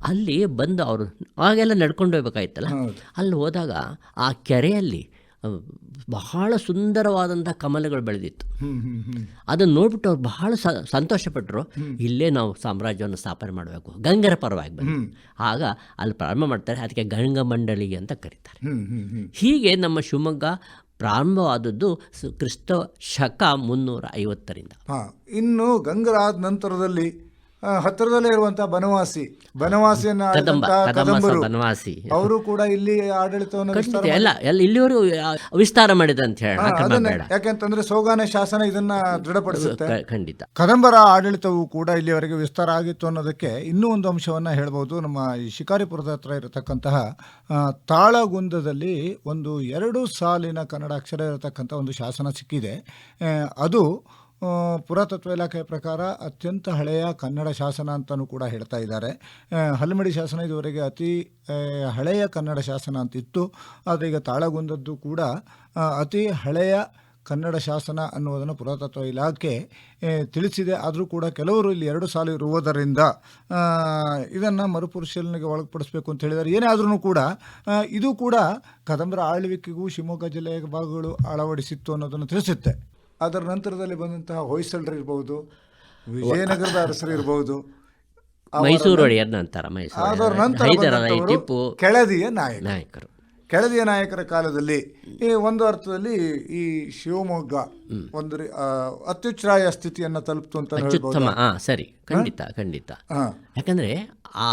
ಅಲ್ಲಿ ಬಂದು ಅವರು ಆಗೆಲ್ಲ ನಡ್ಕೊಂಡು ಹೋಗ್ಬೇಕಾಯ್ತಲ್ಲ? ಅಲ್ಲಿ ಹೋದಾಗ ಆ ಕೆರೆಯಲ್ಲಿ ಬಹಳ ಸುಂದರವಾದಂಥ ಕಮಲಗಳು ಬೆಳೆದಿತ್ತು. ಅದನ್ನು ನೋಡ್ಬಿಟ್ಟು ಅವ್ರು ಬಹಳ ಸ ಸಂತೋಷಪಟ್ಟರು ಇಲ್ಲೇ ನಾವು ಸಾಮ್ರಾಜ್ಯವನ್ನು ಸ್ಥಾಪನೆ ಮಾಡಬೇಕು. ಗಂಗರ ಪರವಾಗಿ ಬಂದು ಆಗ ಅಲ್ಲಿ ಪ್ರಾರಂಭ ಮಾಡ್ತಾರೆ. ಅದಕ್ಕೆ ಗಂಗ ಮಂಡಳಿ ಅಂತ ಕರೀತಾರೆ. ಹೀಗೆ ನಮ್ಮ ಶಿವಮೊಗ್ಗ ಪ್ರಾರಂಭವಾದದ್ದು ಕ್ರಿಸ್ತ ಶಕ ಮುನ್ನೂರ ಐವತ್ತರಿಂದ. ಹಾ ಇನ್ನು ಗಂಗರಾದ ನಂತರದಲ್ಲಿ ಹತ್ತಿರದಲ್ಲೇ ಇರುವಂತಹ ಬನವಾಸಿ ಬನವಾಸಿಯನ್ನ ಕದಂಬರು. ಬನವಾಸಿ. ಅವರು ಕೂಡ ಇಲ್ಲಿ ಆಡಳಿತವನ್ನು ಇಲ್ಲಿವರು ಎಲ್ಲ ವಿಸ್ತಾರ ಮಾಡಿದ ಅಂತ ಹೇಳೋಣ ಹಾ, ಕ್ರಮ ಅದನ್ನೇ. ಬೇಡ ಯಾಕೆಂತಂದ್ರೆ ಸೋಗಾನೆ ಶಾಸನ ಇದನ್ನ ದೃಢಪಡಿಸುತ್ತೆ. ಖಂಡಿತ. ಕದಂಬರ ಆಡಳಿತವು ಕೂಡ ಇಲ್ಲಿವರೆಗೆ ವಿಸ್ತಾರ ಆಗಿತ್ತು ಅನ್ನೋದಕ್ಕೆ ಇನ್ನೂ ಒಂದು ಅಂಶವನ್ನ ಹೇಳ್ಬೋದು. ನಮ್ಮ ಈ ಶಿಕಾರಿಪುರದ ಹತ್ರ ಇರತಕ್ಕಂತಹ ತಾಳಗುಂದದಲ್ಲಿ ಒಂದು ಎರಡು ಸಾಲಿನ ಕನ್ನಡ ಅಕ್ಷರ ಇರತಕ್ಕಂಥ ಒಂದು ಶಾಸನ ಸಿಕ್ಕಿದೆ. ಅದು ಪುರಾತತ್ವ ಇಲಾಖೆಯ ಪ್ರಕಾರ ಅತ್ಯಂತ ಹಳೆಯ ಕನ್ನಡ ಶಾಸನ ಅಂತಲೂ ಕೂಡ ಹೇಳ್ತಾ ಇದ್ದಾರೆ. ಹಲ್ಮಡಿ ಶಾಸನ ಇದುವರೆಗೆ ಅತಿ ಹಳೆಯ ಕನ್ನಡ ಶಾಸನ ಅಂತಿತ್ತು. ಆದರೆ ಈಗ ತಾಳಗುಂದದ್ದು ಕೂಡ ಅತಿ ಹಳೆಯ ಕನ್ನಡ ಶಾಸನ ಅನ್ನುವುದನ್ನು ಪುರಾತತ್ವ ಇಲಾಖೆ ತಿಳಿಸಿದೆ. ಆದರೂ ಕೂಡ ಕೆಲವರು ಇಲ್ಲಿ ಎರಡು ಸಾಲು ಇರುವುದರಿಂದ ಇದನ್ನು ಮರುಪರಿಶೀಲನೆಗೆ ಒಳಪಡಿಸಬೇಕು ಅಂತ ಹೇಳಿದ್ದಾರೆ. ಏನೇ ಆದ್ರೂ ಕೂಡ ಇದು ಕೂಡ ಕದಂಬರ ಆಳ್ವಿಕೆಗೂ ಶಿವಮೊಗ್ಗ ಜಿಲ್ಲೆಯ ಭಾಗಗಳು ಅಳವಡಿಸಿತ್ತು ಅನ್ನೋದನ್ನು ತಿಳಿಸುತ್ತೆ. ಅದರ ನಂತರದಲ್ಲಿ ಬಂದಂತಹ ಹೊಯ್ಸಳರು ಇರ್ಬೋದು ವಿಜಯನಗರದ ಅರಸರು ಇರ್ಬೋದು ಮೈಸೂರು ಒಡೆಯರ್ ನಂತರ ಮೈಸೂರು ಅದರ ನಂತರ ಕೆಳದಿಯ ನಾಯಕ ನಾಯಕರು. ಕೆಳದಿಯ ನಾಯಕರ ಕಾಲದಲ್ಲಿ ಈ ಒಂದು ಅರ್ಥದಲ್ಲಿ ಈ ಶಿವಮೊಗ್ಗ ಒಂದು ಅತ್ಯುಚ್ಛ್ರಾಯ ಸ್ಥಿತಿಯನ್ನು ತಲುಪ್ತು ಅಂತ ಅತ್ಯುತ್ತಮ. ಹಾಂ ಸರಿ. ಖಂಡಿತ ಖಂಡಿತ. ಯಾಕಂದ್ರೆ ಆ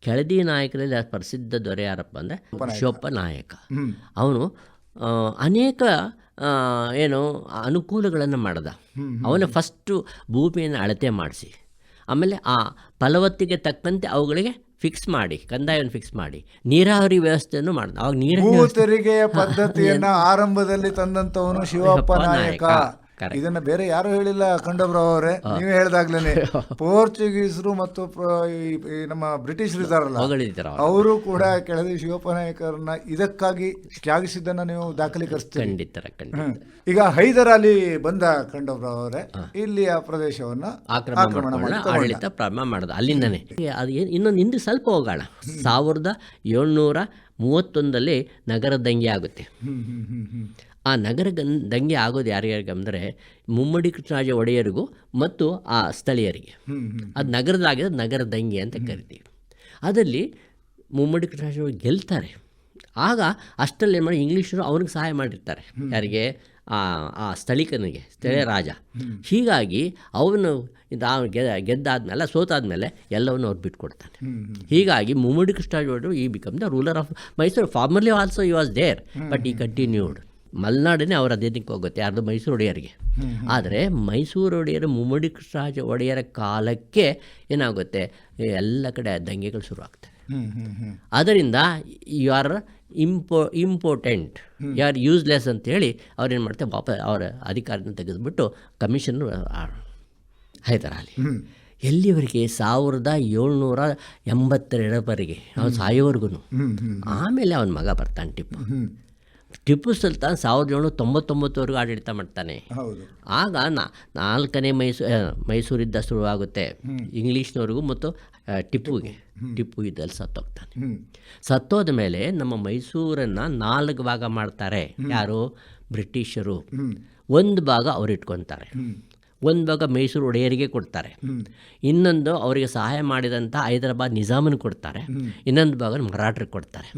ಕೆಳದಿ ನಾಯಕರಲ್ಲಿ ಪ್ರಸಿದ್ಧ ದೊರೆ ಯಾರಪ್ಪ ಅಂದ್ರೆ ಶಿವಪ್ಪ ನಾಯಕ. ಅವನು ಅನೇಕ ಏನು ಅನುಕೂಲಗಳನ್ನು ಮಾಡ್ದ. ಅವನ ಫಸ್ಟು ಭೂಮಿಯನ್ನು ಅಳತೆ ಮಾಡಿಸಿ. ಆಮೇಲೆ ಆ ಫಲವತ್ತಿಗೆ ತಕ್ಕಂತೆ ಅವುಗಳಿಗೆ ಫಿಕ್ಸ್ ಮಾಡಿ ಕಂದಾಯವನ್ನು ಫಿಕ್ಸ್ ಮಾಡಿ ನೀರಾವರಿ ವ್ಯವಸ್ಥೆಯನ್ನು ಮಾಡ್ದ. ಅವಾಗ ನೀರು ತೆರಿಗೆಯ ಪದ್ಧತಿಯನ್ನ ಆರಂಭದಲ್ಲಿ ತಂದಂತವನು ಶಿವಪ್ಪ ನಾಯಕ. ಇದನ್ನ ಬೇರೆ ಯಾರು ಹೇಳಿಲ್ಲ ಕಂಡಬ್ರ ಅವರೇ. ನೀವು ಹೇಳ್ದಾಗ್ಲೇನೆ. ಪೋರ್ಚುಗೀಸರು ಮತ್ತು ನಮ್ಮ ಬ್ರಿಟಿಷರು ಇದಾರಲ್ಲ ಹೊಗಳಿದ್ದೀರ ಅವರು ಕೂಡ ಕೆಳದಿ ಶಿವಪ್ಪ ನಾಯಕರನ್ನ ಇದಕ್ಕಾಗಿ ತ್ಯಾಗಿಸಿದ್ದನ್ನ ನೀವು ದಾಖಲೀಕರಿಸ್ತೀವಿ ಈಗ ಹೈದರ್ ಅಲಿ ಈಗ ಹೈದರಾಲಿ ಬಂದ ಖಂಡಬ್ರಾವ್ ಅವರೇ ಇಲ್ಲಿ ಆ ಪ್ರದೇಶವನ್ನ ಆಕ್ರಮಣ. ಆಡಳಿತ ಪ್ರಾರಂಭ ಮಾಡಿದ ಅಲ್ಲಿಂದನೇ. ಅದು ಇನ್ನೊಂದು ಹಿಂದೆ ಸ್ವಲ್ಪ ಹೋಗೋಣ. ಸಾವಿರದ ಏಳ್ನೂರ ಮೂವತ್ತೊಂದಲ್ಲಿ ನಗರ ದಂಗೆ ಆಗುತ್ತೆ ಆ ನಗರ ಗನ್ ದಂಗೆ ಆಗೋದು ಯಾರ್ಯಾರಿಗೆ ಅಂದರೆ ಮುಮ್ಮಡಿ ಕೃಷ್ಣರಾಜ ಒಡೆಯರಿಗೂ ಮತ್ತು ಆ ಸ್ಥಳೀಯರಿಗೆ. ಅದು ನಗರದಾಗಿದೆ ನಗರ ದಂಗೆ ಅಂತ ಕರಿತೀವಿ. ಅದರಲ್ಲಿ ಮುಮ್ಮಡಿ ಕೃಷ್ಣರಾಜ ಗೆಲ್ತಾರೆ. ಆಗ ಅಷ್ಟರಲ್ಲಿ ಏನು ಮಾಡಿ ಇಂಗ್ಲೀಷರು ಅವ್ರಿಗೆ ಸಹಾಯ ಮಾಡಿರ್ತಾರೆ. ಯಾರಿಗೆ? ಆ ಆ ಸ್ಥಳೀಕನಿಗೆ ಸ್ಥಳೀಯ ರಾಜ. ಹೀಗಾಗಿ ಅವನು ಇದು ಗೆದ್ದ ಗೆದ್ದಾದ್ಮೇಲೆ ಸೋತಾದ್ಮೇಲೆ ಎಲ್ಲವನ್ನು ಅವ್ರು ಬಿಟ್ಕೊಡ್ತಾನೆ. ಹೀಗಾಗಿ ಮುಮ್ಮಡಿ ಕೃಷ್ಣರಾಜ ಒಡೆಯರು he become the ruler of Mysore formerly also you was there but he continued ಮಲೆನಾಡನ್ನೇ ಅವರ ಅಧೀನಕ್ಕೆ ಹೋಗುತ್ತೆ, ಯಾರ್ದು? ಮೈಸೂರು ಒಡೆಯರಿಗೆ. ಆದರೆ ಮೈಸೂರು ಒಡೆಯರು, ಮುಮ್ಮಡಿ ಕೃಷ್ಣರಾಜ ಒಡೆಯರ ಕಾಲಕ್ಕೆ ಏನಾಗುತ್ತೆ? ಎಲ್ಲ ಕಡೆ ದಂಗೆಗಳು ಶುರು ಆಗ್ತವೆ. ಹ್ಮ್ ಹ್ಮ್ ಹ್ಮ್ ಅದರಿಂದ you are impo, important you are useless ಅಂತೇಳಿ ಅವ್ರೇನು ಮಾಡ್ತಾರೆ? ವಾಪಸ್ ಅವರ ಅಧಿಕಾರನ ತೆಗೆದುಬಿಟ್ಟು ಕಮಿಷನ್ ಹೈದರಾಲಿ. ಎಲ್ಲಿವರೆಗೆ? ಸಾವಿರದ ಏಳ್ನೂರ ಎಂಬತ್ತೆರಡರವರೆಗೆ, ಅವ್ನು ಸಾಯೋವರೆಗೂ ಆಮೇಲೆ ಅವನ ಮಗ ಬರ್ತಾನೆ ಟಿಪ್ಪು. ಟಿಪ್ಪು ಸುಲ್ತಾನ್ ಸಾವಿರದ ಏಳ್ನೂರ ತೊಂಬತ್ತೊಂಬತ್ತುವರೆಗೂ ಆಡಳಿತ ಮಾಡ್ತಾನೆ. ಆಗ ನಾ ನಾಲ್ಕನೇ ಮೈಸೂರು ಮೈಸೂರಿದ್ದ ಶುರುವಾಗುತ್ತೆ. ಇಂಗ್ಲೀಷ್ನವ್ರಿಗೂ ಮತ್ತು ಟಿಪ್ಪುಗೆ ಟಿಪ್ಪು. ಇದ್ದಲ್ಲಿ ಸತ್ತೋಗ್ತಾನೆ. ಸತ್ತೋದ ಮೇಲೆ ನಮ್ಮ ಮೈಸೂರನ್ನು ನಾಲ್ಕು ಭಾಗ ಮಾಡ್ತಾರೆ. ಯಾರು? ಬ್ರಿಟಿಷರು. ಒಂದು ಭಾಗ ಅವ್ರು ಇಟ್ಕೊತಾರೆ ಒಂದು ಭಾಗ ಮೈಸೂರು ಒಡೆಯರಿಗೆ ಕೊಡ್ತಾರೆ. ಇನ್ನೊಂದು ಅವರಿಗೆ ಸಹಾಯ ಮಾಡಿದಂಥ ಹೈದರಾಬಾದ್ ನಿಜಾಮನ ಕೊಡ್ತಾರೆ. ಇನ್ನೊಂದು ಭಾಗ ಮರಾಠರಿಗೆ ಕೊಡ್ತಾರೆ.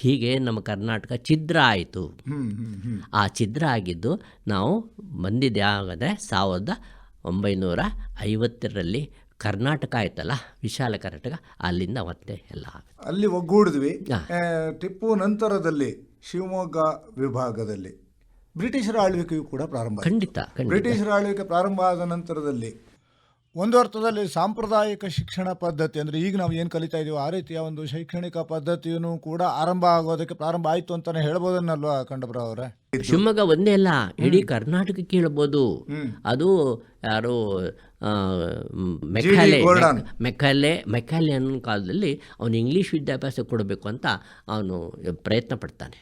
ಹೀಗೆ ನಮ್ಮ ಕರ್ನಾಟಕ ಛಿದ್ರ ಆಯಿತು. ಆ ಛಿದ್ರ ಆಗಿದ್ದು ನಾವು ಬಂದಿದ್ದೆ ಆಗದೆ ಸಾವಿರದ ಒಂಬೈನೂರ ಐವತ್ತರಲ್ಲಿ ಕರ್ನಾಟಕ ಆಯ್ತಲ್ಲ ವಿಶಾಲ ಕರ್ನಾಟಕ ಅಲ್ಲಿಂದ ಮತ್ತೆ ಎಲ್ಲ ಅಲ್ಲಿ ಒಗ್ಗೂಡಿದ್ವಿ. ಟಿಪ್ಪು ನಂತರದಲ್ಲಿ ಶಿವಮೊಗ್ಗ ವಿಭಾಗದಲ್ಲಿ. ಬ್ರಿಟಿಷರ ಆಳ್ವಿಕೆಯು ಕೂಡ ಪ್ರಾರಂಭ. ಖಂಡಿತ ಬ್ರಿಟಿಷರ ಆಳ್ವಿಕೆ ಪ್ರಾರಂಭ ಆದ ನಂತರದಲ್ಲಿ ಒಂದು ಅರ್ಥದಲ್ಲಿ ಸಾಂಪ್ರದಾಯಿಕ ಶಿಕ್ಷಣ ಪದ್ಧತಿ ಅಂದರೆ ಈಗ ನಾವು ಏನು ಕಲಿತಾ ಇದ್ದೀವೋ ಆ ರೀತಿಯ ಒಂದು ಶೈಕ್ಷಣಿಕ ಪದ್ಧತಿಯೂ ಕೂಡ ಆರಂಭ ಆಗೋದಕ್ಕೆ ಪ್ರಾರಂಭ ಆಯಿತು ಅಂತಲೇ ಹೇಳ್ಬೋದನ್ನಲ್ವಾ ಕಂಡಬ್ರ ಅವರೇ? ಶಿವಮೊಗ್ಗ ಒಂದೇ ಅಲ್ಲ ಇಡೀ ಕರ್ನಾಟಕಕ್ಕೆ ಹೇಳ್ಬೋದು. ಅದು ಯಾರು ಮೆಕ್ಯಾಲೆ ಗೋರ್ಡನ್. ಮೆಕ್ಯಾಲೆ ಮೆಕ್ಯಾಲೆ ಅನ್ನೋ ಕಾಲದಲ್ಲಿ ಅವನು ಇಂಗ್ಲೀಷ್ ವಿದ್ಯಾಭ್ಯಾಸ ಕೊಡಬೇಕು ಅಂತ ಅವನು ಪ್ರಯತ್ನ ಪಡ್ತಾನೆ.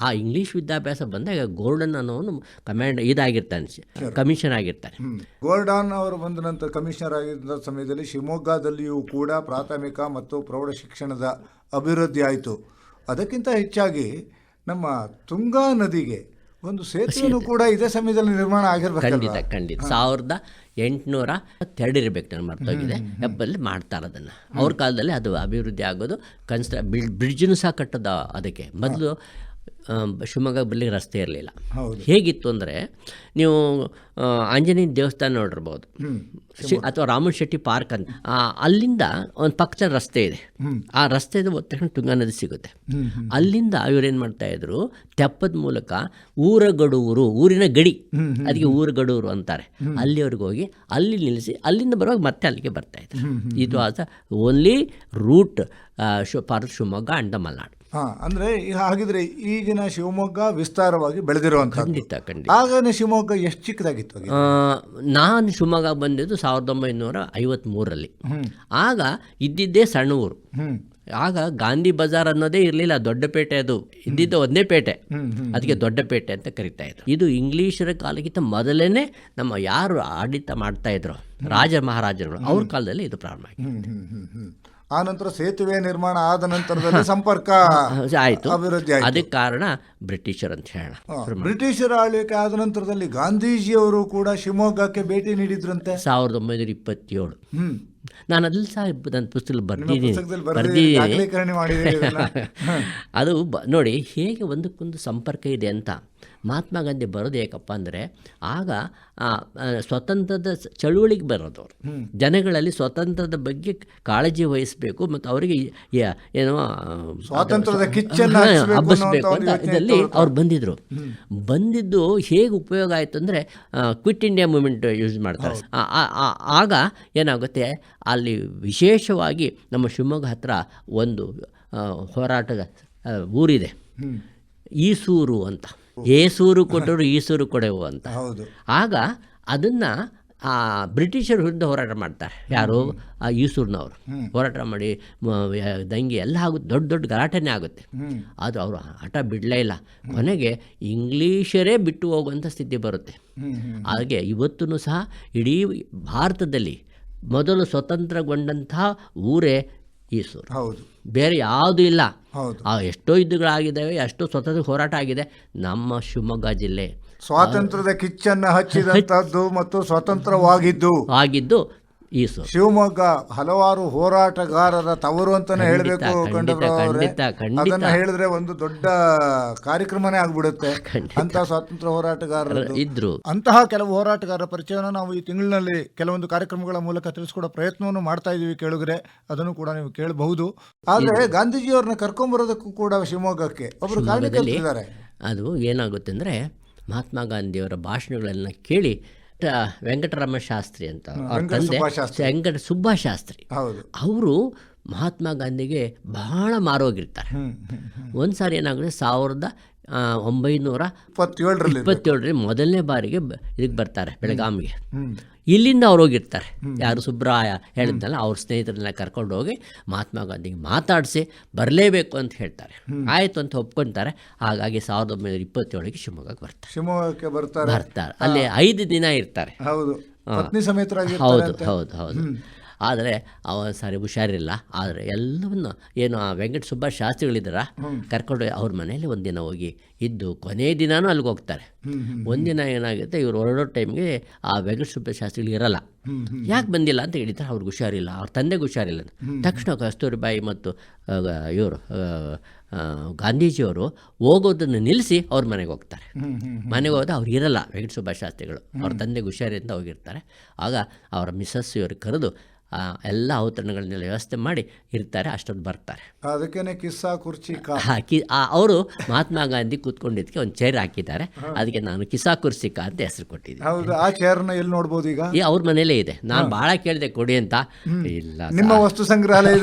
ಆ ಇಂಗ್ಲೀಷ್ ವಿದ್ಯಾಭ್ಯಾಸ ಬಂದಾಗ ಗೋರ್ಡನ್ ಅನ್ನೋನು ಕಮ್ಯಾಂಡ್ ಇದಾಗಿರ್ತಾನೆ ಕಮಿಷನ್ ಆಗಿರ್ತಾನೆ. ಗೋರ್ಡನ್ ಅವರು ಬಂದ ನಂತರ ಕಮಿಷನರ್ ಆಗಿದ್ದ ಸಮಯದಲ್ಲಿ ಶಿವಮೊಗ್ಗದಲ್ಲಿಯೂ ಕೂಡ ಪ್ರಾಥಮಿಕ ಮತ್ತು ಪ್ರೌಢ ಶಿಕ್ಷಣದ ಅಭಿವೃದ್ಧಿ ಆಯಿತು. ಅದಕ್ಕಿಂತ ಹೆಚ್ಚಾಗಿ ನಮ್ಮ ತುಂಗಾ ನದಿಗೆ ಒಂದು ಸೇತುವೆನೂ ಕೂಡ ಇದೇ ಸಮಯದಲ್ಲಿ ನಿರ್ಮಾಣ ಆಗಿರ್ಬೇಕು ಖಂಡಿತ ಖಂಡಿತ. ಸಾವಿರದ ಎಂಟುನೂರ ಇರಬೇಕು ನಾನು ಮರ್ತೋಗಿದೆ. ಹೆಬ್ಬಲ್ಲಿ ಮಾಡ್ತಾರೆ ಅದನ್ನು ಅವ್ರ ಕಾಲದಲ್ಲಿ ಅದು ಅಭಿವೃದ್ಧಿ ಆಗೋದು ಕನ್ಸ್ಟ್ರ ಬಿಲ್ ಬ್ರಿಡ್ಜನ್ನು ಸಹ ಕಟ್ಟದ ಅದಕ್ಕೆ. ಮೊದಲು ಶಿವಮೊಗ್ಗ ಬರಲಿಕ್ಕೆ ರಸ್ತೆ ಇರಲಿಲ್ಲ. ಹೇಗಿತ್ತು ಅಂದರೆ ನೀವು ಆಂಜನೇಯ ದೇವಸ್ಥಾನ ನೋಡಿರ್ಬೋದು. ಅಥವಾ ರಾಮನ್ ಶೆಟ್ಟಿ ಪಾರ್ಕ್ ಅಂತ. ಅಲ್ಲಿಂದ ಒಂದು ಪಕ್ಕದ ರಸ್ತೆ ಇದೆ. ಆ ರಸ್ತೆ ತಕ್ಷಣ ತುಂಗಾ ನದಿ ಸಿಗುತ್ತೆ. ಅಲ್ಲಿಂದ ಇವರೇನು ಮಾಡ್ತಾ ಇದ್ರು ತೆಪ್ಪದ ಮೂಲಕ ಊರ ಗಡೂರು ಊರಿನ ಗಡಿ ಅದಕ್ಕೆ ಊರ ಗಡೂರು ಅಂತಾರೆ. ಅಲ್ಲಿವರೆಗೆ ಹೋಗಿ ಅಲ್ಲಿ ನಿಲ್ಲಿಸಿ ಅಲ್ಲಿಂದ ಬರುವಾಗ ಮತ್ತೆ ಅಲ್ಲಿಗೆ ಬರ್ತಾ ಇದ್ರು. ಇದು as only route for Shivamogga and the Malnad. ಹಾ ಅಂದ್ರೆ ಹಾಗಿದ್ರೆ ಈಗಿನ ಶಿವಮೊಗ್ಗ ವಿಸ್ತಾರವಾಗಿ ಬೆಳೆದಿರುವಂತ ಖಂಡಿತ ಖಂಡಿತ. ಆಗಿನ ಶಿವಮೊಗ್ಗ ಎಷ್ಟು ಚಿಕ್ಕದಾಗಿತ್ತು? ನಾನು ಶಿವಮೊಗ್ಗ ಬಂದಿದ್ದು ಸಾವಿರದ ಒಂಬೈನೂರ ಐವತ್ತ್ಮೂರರಲ್ಲಿ ಆಗ ಇದ್ದಿದ್ದೇ ಸಣ್ಣ ಊರು. ಆಗ ಗಾಂಧಿ ಬಜಾರ್ ಅನ್ನೋದೇ ಇರಲಿಲ್ಲ ದೊಡ್ಡಪೇಟೆ ಅದು. ಇದ್ದಿದ್ದು ಒಂದೇ ಪೇಟೆ. ಅದಕ್ಕೆ ದೊಡ್ಡಪೇಟೆ ಅಂತ ಕರಿತಾ ಇದ್ರು. ಇದು ಇಂಗ್ಲೀಷರ ಕಾಲಕ್ಕಿಂತ ಮೊದಲೇನೆ ನಮ್ಮ ಯಾರು ಆಡಳಿತ ಮಾಡ್ತಾ ಇದ್ರು ರಾಜ ಮಹಾರಾಜರುಗಳು ಅವ್ರ ಕಾಲದಲ್ಲಿ ಇದು ಪ್ರಾರಂಭ ಹ್ಮ್. ಆ ನಂತರ ಸೇತುವೆ ನಿರ್ಮಾಣ ಆದ ನಂತರದಲ್ಲಿ ಸಂಪರ್ಕ ಆಯಿತು. ಅಭಿವೃದ್ಧಿ ಅದಕ್ಕೆ ಕಾರಣ ಬ್ರಿಟಿಷರ್ ಅಂತ ಹೇಳೋಣ ಬ್ರಿಟಿಷರ ಆಳ್ವಿಕೆ ಆದ ನಂತರದಲ್ಲಿ ಗಾಂಧೀಜಿಯವರು ಕೂಡ ಶಿವಮೊಗ್ಗಕ್ಕೆ ಭೇಟಿ ನೀಡಿದ್ರಂತೆ. ಸಾವಿರದ ಒಂಬೈನೂರ ಇಪ್ಪತ್ತೇಳು. ನಾನು ಅದ್ರಲ್ಲಿ ಸಹ ನನ್ನ ಪುಸ್ತಕದಲ್ಲಿ ಬರ್ದಿದ್ದೀನಿ. ದಾಖಲೀಕರಣ <laughs> ಅದು ನೋಡಿ ಹೇಗೆ ಒಂದಕ್ಕೊಂದು ಸಂಪರ್ಕ ಇದೆ ಅಂತ. ಮಹಾತ್ಮ ಗಾಂಧಿ ಬರೋದು ಏಕಪ್ಪ ಅಂದರೆ ಆಗ ಸ್ವತಂತ್ರದ ಚಳುವಳಿಗೆ ಬರೋದವ್ರು ಅವರು. ಜನಗಳಲ್ಲಿ ಸ್ವತಂತ್ರದ ಬಗ್ಗೆ ಕಾಳಜಿ ವಹಿಸಬೇಕು ಮತ್ತು ಅವರಿಗೆ ಏನೋ ಸ್ವಾತಂತ್ರ್ಯದ ಹಬ್ಬಿಸ್ಬೇಕು ಅಂತ ಇದರಲ್ಲಿ ಅವ್ರು ಬಂದಿದ್ರು. ಬಂದಿದ್ದು ಹೇಗೆ ಉಪಯೋಗ ಆಯಿತು ಅಂದರೆ ಕ್ವಿಟ್ ಇಂಡಿಯಾ ಮೂಮೆಂಟ್ ಯೂಸ್ ಮಾಡ್ತಾರೆ. ಆಗ ಏನಾಗುತ್ತೆ ಅಲ್ಲಿ ವಿಶೇಷವಾಗಿ ನಮ್ಮ ಶಿವಮೊಗ್ಗ ಹತ್ರ ಒಂದು ಹೋರಾಟದ ಊರಿದೆ. ಈಸೂರು ಅಂತ. ಏಸೂರು ಕೊಟ್ಟರು ಈಸೂರು ಕೊಡೆವು ಅಂತ. ಆಗ ಅದನ್ನು ಆ ಬ್ರಿಟಿಷರ ವಿರುದ್ಧ ಹೋರಾಟ ಮಾಡ್ತಾರೆ. ಯಾರು? ಆ ಈಸೂರಿನವರು. ಹೋರಾಟ ಮಾಡಿ ದಂಗೆ ಎಲ್ಲ ಆಗುತ್ತೆ ದೊಡ್ಡ ದೊಡ್ಡ ಗಲಾಟೆನೇ ಆಗುತ್ತೆ. ಆದರೂ ಅವರು ಹಠ ಬಿಡಲೇ ಇಲ್ಲ. ಕೊನೆಗೆ ಇಂಗ್ಲೀಷರೇ ಬಿಟ್ಟು ಹೋಗುವಂಥ ಸ್ಥಿತಿ ಬರುತ್ತೆ. ಹಾಗೆ ಇವತ್ತೂ ಸಹ ಇಡೀ ಭಾರತದಲ್ಲಿ ಮೊದಲು ಸ್ವತಂತ್ರಗೊಂಡಂತಹ ಊರೇ ಈಸೂರು. ಹೌದು. ಬೇರೆ ಯಾವುದೂ ಇಲ್ಲ. ಎಷ್ಟೋ ಯುದ್ಧಗಳಾಗಿದ್ದಾವೆ ಎಷ್ಟೋ ಸ್ವತಂತ್ರ ಹೋರಾಟ ಆಗಿದೆ ನಮ್ಮ ಶಿವಮೊಗ್ಗ ಜಿಲ್ಲೆ. ಸ್ವಾತಂತ್ರ್ಯದ ಕಿಚ್ಚನ್ನು ಹಚ್ಚಿದಂಥದ್ದು ಮತ್ತು ಸ್ವತಂತ್ರವಾಗಿದ್ದು ಆಗಿದ್ದು ಈಸೂರು ಶಿವಮೊಗ್ಗ ಹಲವಾರು ಹೋರಾಟಗಾರರ ತವರು ಅಂತಾನೆ ಹೇಳಬೇಕು. ಅದನ್ನ ಹೇಳಿದ್ರೆ ಒಂದು ದೊಡ್ಡ ಕಾರ್ಯಕ್ರಮನೇ ಆಗ್ಬಿಡುತ್ತೆ. <laughs> ಅಂತ ಸ್ವಾತಂತ್ರ್ಯ ಹೋರಾಟಗಾರರು ಇದ್ರು. ಅಂತಹ ಕೆಲವು ಹೋರಾಟಗಾರರ ಪರಿಚಯನ ನಾವು ಈ ತಿಂಗಳಿನಲ್ಲಿ ಕೆಲವೊಂದು ಕಾರ್ಯಕ್ರಮಗಳ ಮೂಲಕ ತಿಳಿಸ್ಕೊಡೋ ಪ್ರಯತ್ನವನ್ನು ಮಾಡ್ತಾ ಇದೀವಿ ಕೇಳಿದ್ರೆ ಅದನ್ನು ಕೂಡ ನೀವು ಕೇಳಬಹುದು. ಆದ್ರೆ ಗಾಂಧೀಜಿಯವ್ರನ್ನ ಕರ್ಕೊಂಬರೋದಕ್ಕೂ ಕೂಡ ಶಿವಮೊಗ್ಗಕ್ಕೆ ಒಬ್ರು ಅದು ಏನಾಗುತ್ತೆ ಅಂದ್ರೆ ಮಹಾತ್ಮ ಗಾಂಧಿಯವರ ಭಾಷಣಗಳನ್ನು ಕೇಳಿ ವೆಂಕಟರಾಮ ಶಾಸ್ತ್ರಿ ಅಂತ ಅವ್ರ ತಂದೆ. ವೆಂಕಟ ಸುಬ್ಬಾಶಾಸ್ತ್ರಿ. ಅವರು ಮಹಾತ್ಮ ಗಾಂಧಿಗೆ ಬಹಳ ಮಾರೋಗಿರ್ತಾರೆ. ಒಂದು ಸಾರಿ ಏನಾಗುತ್ತೆ ಸಾವಿರದ ಒಂಬೈನೂರ ಇಪ್ಪತ್ತೇಳರಲ್ಲಿ ಇಪ್ಪತ್ತೇಳರಲ್ಲಿ ಮೊದಲನೇ ಬಾರಿಗೆ ಇದಕ್ಕೆ ಬರ್ತಾರೆ ಬೆಳಗಾವಿಗೆ. ಇಲ್ಲಿಂದ ಅವ್ರು ಹೋಗಿರ್ತಾರೆ. ಯಾರು ಸುಬ್ರಾಯ ಹೇಳಿದ್ನಲ್ಲ ಅವ್ರ ಸ್ನೇಹಿತರನ್ನ ಕರ್ಕೊಂಡು ಹೋಗಿ ಮಹಾತ್ಮ ಗಾಂಧಿಗೆ ಮಾತಾಡಿಸಿ ಬರಲೇಬೇಕು ಅಂತ ಹೇಳ್ತಾರೆ. ಆಯಿತು ಅಂತ ಒಪ್ಕೊತಾರೆ. ಹಾಗಾಗಿ ಸಾವಿರದ ಒಂಬೈನೂರ ಇಪ್ಪತ್ತೇಳಕ್ಕೆ ಶಿವಮೊಗ್ಗಕ್ಕೆ ಬರ್ತಾರೆ. ಶಿವಮೊಗ್ಗಕ್ಕೆ ಬರ್ತಾರೆ. ಬರ್ತಾರೆ. ಅಲ್ಲಿ ಐದು ದಿನ ಇರ್ತಾರೆ. ಹೌದು. ಪತ್ನಿ ಹೌದು ಹೌದು ಹೌದು. ಆದರೆ ಅವ ಸಾರಿ ಹುಷಾರಿಲ್ಲ. ಆದರೆ ಎಲ್ಲವನ್ನು ಏನು ಆ ವೆಂಕಟ ಸುಬ್ಬ ಶಾಸ್ತ್ರಿಗಳಿದ್ದಾರ? ಕರ್ಕೊಂಡು ಅವ್ರ ಮನೆಯಲ್ಲಿ ಒಂದಿನ ಹೋಗಿ ಇದ್ದು ಕೊನೆಯ ದಿನಾನೂ ಅಲ್ಲಿಗೆ ಹೋಗ್ತಾರೆ. ಒಂದಿನ ಏನಾಗುತ್ತೆ ಇವ್ರು ಹೊರಡೋ ಟೈಮ್ಗೆ ಆ ವೆಂಕಟ ಸುಬ್ಬ ಶಾಸ್ತ್ರಿಗಳು ಇರಲ್ಲ. ಯಾಕೆ ಬಂದಿಲ್ಲ ಅಂತ ಹೇಳಿದ್ದಾರೆ ಅವ್ರಿಗೆ ಹುಷಾರಿಲ್ಲ ಅವ್ರ ತಂದೆಗೆ ಹುಷಾರಿಲ್ಲ. ತಕ್ಷಣ ಕಸ್ತೂರಿಬಾಯಿ ಮತ್ತು ಇವರು ಗಾಂಧೀಜಿಯವರು ಹೋಗೋದನ್ನು ನಿಲ್ಲಿಸಿ ಅವ್ರ ಮನೆಗೆ ಹೋಗ್ತಾರೆ. ಮನೆಗೆ ಹೋದ ಅವ್ರು ಇರಲ್ಲ ವೆಂಕಟ ಸುಬ್ಬ ಶಾಸ್ತ್ರಿಗಳು. ಅವ್ರ ತಂದೆಗೆ ಹುಷಾರಿಂದ ಹೋಗಿರ್ತಾರೆ. ಆಗ ಅವರ ಮಿಸ್ಸಸ್ ಇವರು ಕರೆದು ಎಲ್ಲ ಔತರಣಗಳನ್ನೆಲ್ಲ ವ್ಯವಸ್ಥೆ ಮಾಡಿ ಇರ್ತಾರೆ ಅಷ್ಟೊಂದು ಬರ್ತಾರೆ. ಅದಕ್ಕೇನೆ ಕಿಸ್ಸಾ ಕುರ್ಚಿ ಕಾ. ಅವರು ಮಹಾತ್ಮ ಗಾಂಧಿ ಕೂತ್ಕೊಂಡಿದ್ದಕ್ಕೆ ಒಂದು ಚೇರ್ ಹಾಕಿದ್ದಾರೆ. ಅದಕ್ಕೆ ನಾನು ಕಿಸಾ ಕುರ್ಚಿ ಕಾ ಅಂತ ಹೆಸರು ಕೊಟ್ಟಿದ್ದೀನಿ. ಹೌದು ಆ ಚೇರ್ನ ಎಲ್ಲಿ ನೋಡ್ಬೋದು ಈಗ? ಈ ಅವ್ರ ಮನೇಲೇ ಇದೆ. ನಾನು ಭಾಳ ಕೇಳಿದೆ ಕೊಡಿ ಅಂತ. ಇಲ್ಲ ನಿಮ್ಮ ವಸ್ತು ಸಂಗ್ರಹಾಲಯ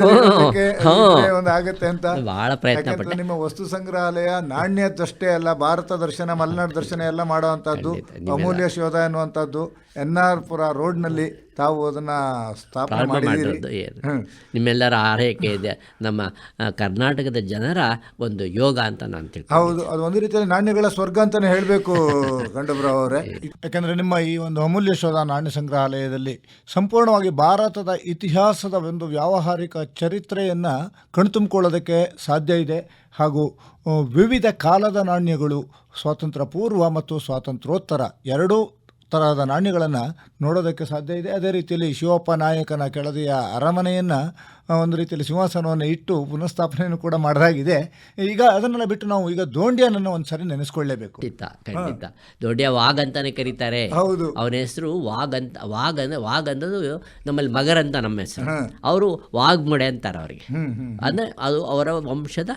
ಒಂದು ಆಗುತ್ತೆ ಅಂತ? ಭಾಳ ಪ್ರಯತ್ನ ಪಟ್ಟೆ ನಿಮ್ಮ ವಸ್ತು ಸಂಗ್ರಹಾಲಯ ನಾಣ್ಯದಷ್ಟೇ ಅಲ್ಲ ಭಾರತ ದರ್ಶನ ಮಲೆನಾಡು ದರ್ಶನ ಎಲ್ಲ ಮಾಡುವಂತದ್ದು ಅಮೂಲ್ಯ ಶೋಧ ಎನ್ನುವಂಥದ್ದು ಎನ್ ಆರ್ ಪುರ ರೋಡ್ನಲ್ಲಿ ತಾವು ಅದನ್ನ ಸ್ಥಾಪನೆ ಏನು? ನಿಮ್ಮೆಲ್ಲರ ಆರೈಕೆ ಇದೆ. ನಮ್ಮ ಕರ್ನಾಟಕದ ಜನರ ಒಂದು ಯೋಗ ಅಂತ ನಾನು ತಿಳ್ಕೊಂಡು ಹೌದು ಅದು ಒಂದು ರೀತಿಯಲ್ಲಿ ನಾಣ್ಯಗಳ ಸ್ವರ್ಗ ಅಂತಾನೆ ಹೇಳಬೇಕು <laughs> ಗಂಡಬ್ರಾವ್ ಅವರೇ. ಯಾಕಂದ್ರೆ ನಿಮ್ಮ ಈ ಒಂದು ಅಮೂಲ್ಯ ಶೋಧ ನಾಣ್ಯ ಸಂಗ್ರಹಾಲಯದಲ್ಲಿ ಸಂಪೂರ್ಣವಾಗಿ ಭಾರತದ ಇತಿಹಾಸದ ಒಂದು ವ್ಯಾವಹಾರಿಕ ಚರಿತ್ರೆಯನ್ನು ಕಣ್ತುಂಬಿಕೊಳ್ಳೋದಕ್ಕೆ ಸಾಧ್ಯ ಇದೆ. ಹಾಗೂ ವಿವಿಧ ಕಾಲದ ನಾಣ್ಯಗಳು ಸ್ವಾತಂತ್ರ್ಯ ಪೂರ್ವ ಮತ್ತು ಸ್ವಾತಂತ್ರ್ಯೋತ್ತರ ಎರಡೂ ತರಹದ ನಾಣ್ಯಗಳನ್ನು ನೋಡೋದಕ್ಕೆ ಸಾಧ್ಯ ಇದೆ. ಅದೇ ರೀತಿಯಲ್ಲಿ ಶಿವಪ್ಪ ನಾಯಕನ ಕೆಳದಿಯ ಅರಮನೆಯನ್ನು ಒಂದು ರೀತಿಯಲ್ಲಿ ಸಿಂಹಾಸನವನ್ನು ಇಟ್ಟು ಪುನಃಸ್ಥಾಪನೆಯನ್ನು ಕೂಡ ಮಾಡಲಾಗಿದೆ. ಈಗ ಅದನ್ನೆಲ್ಲ ಬಿಟ್ಟು ನಾವು ಈಗ ದೋಂಡ್ಯನನ್ನು ಒಂದು ಸರಿ ನೆನೆಸ್ಕೊಳ್ಳೇಬೇಕು. ಖಂಡಿತ ಖಂಡಿತ. ದೊಡ್ಡ ವಾಗ್ ಅಂತಾನೆ ಕರೀತಾರೆ. ಹೌದು. ಅವನ ಹೆಸರು ವಾಗ್ ಅಂತ ವಾಗ್ ಅಂದ್ರೆ ವಾಗ್ ಅನ್ನೋದು ನಮ್ಮಲ್ಲಿ ಮಗರ್ ಅಂತ ನಮ್ಮ ಹೆಸರು. ಅವರು ವಾಗ್ಮೊಡೆ ಅಂತಾರೆ ಅವರಿಗೆ. ಅಂದರೆ ಅದು ಅವರ ವಂಶದ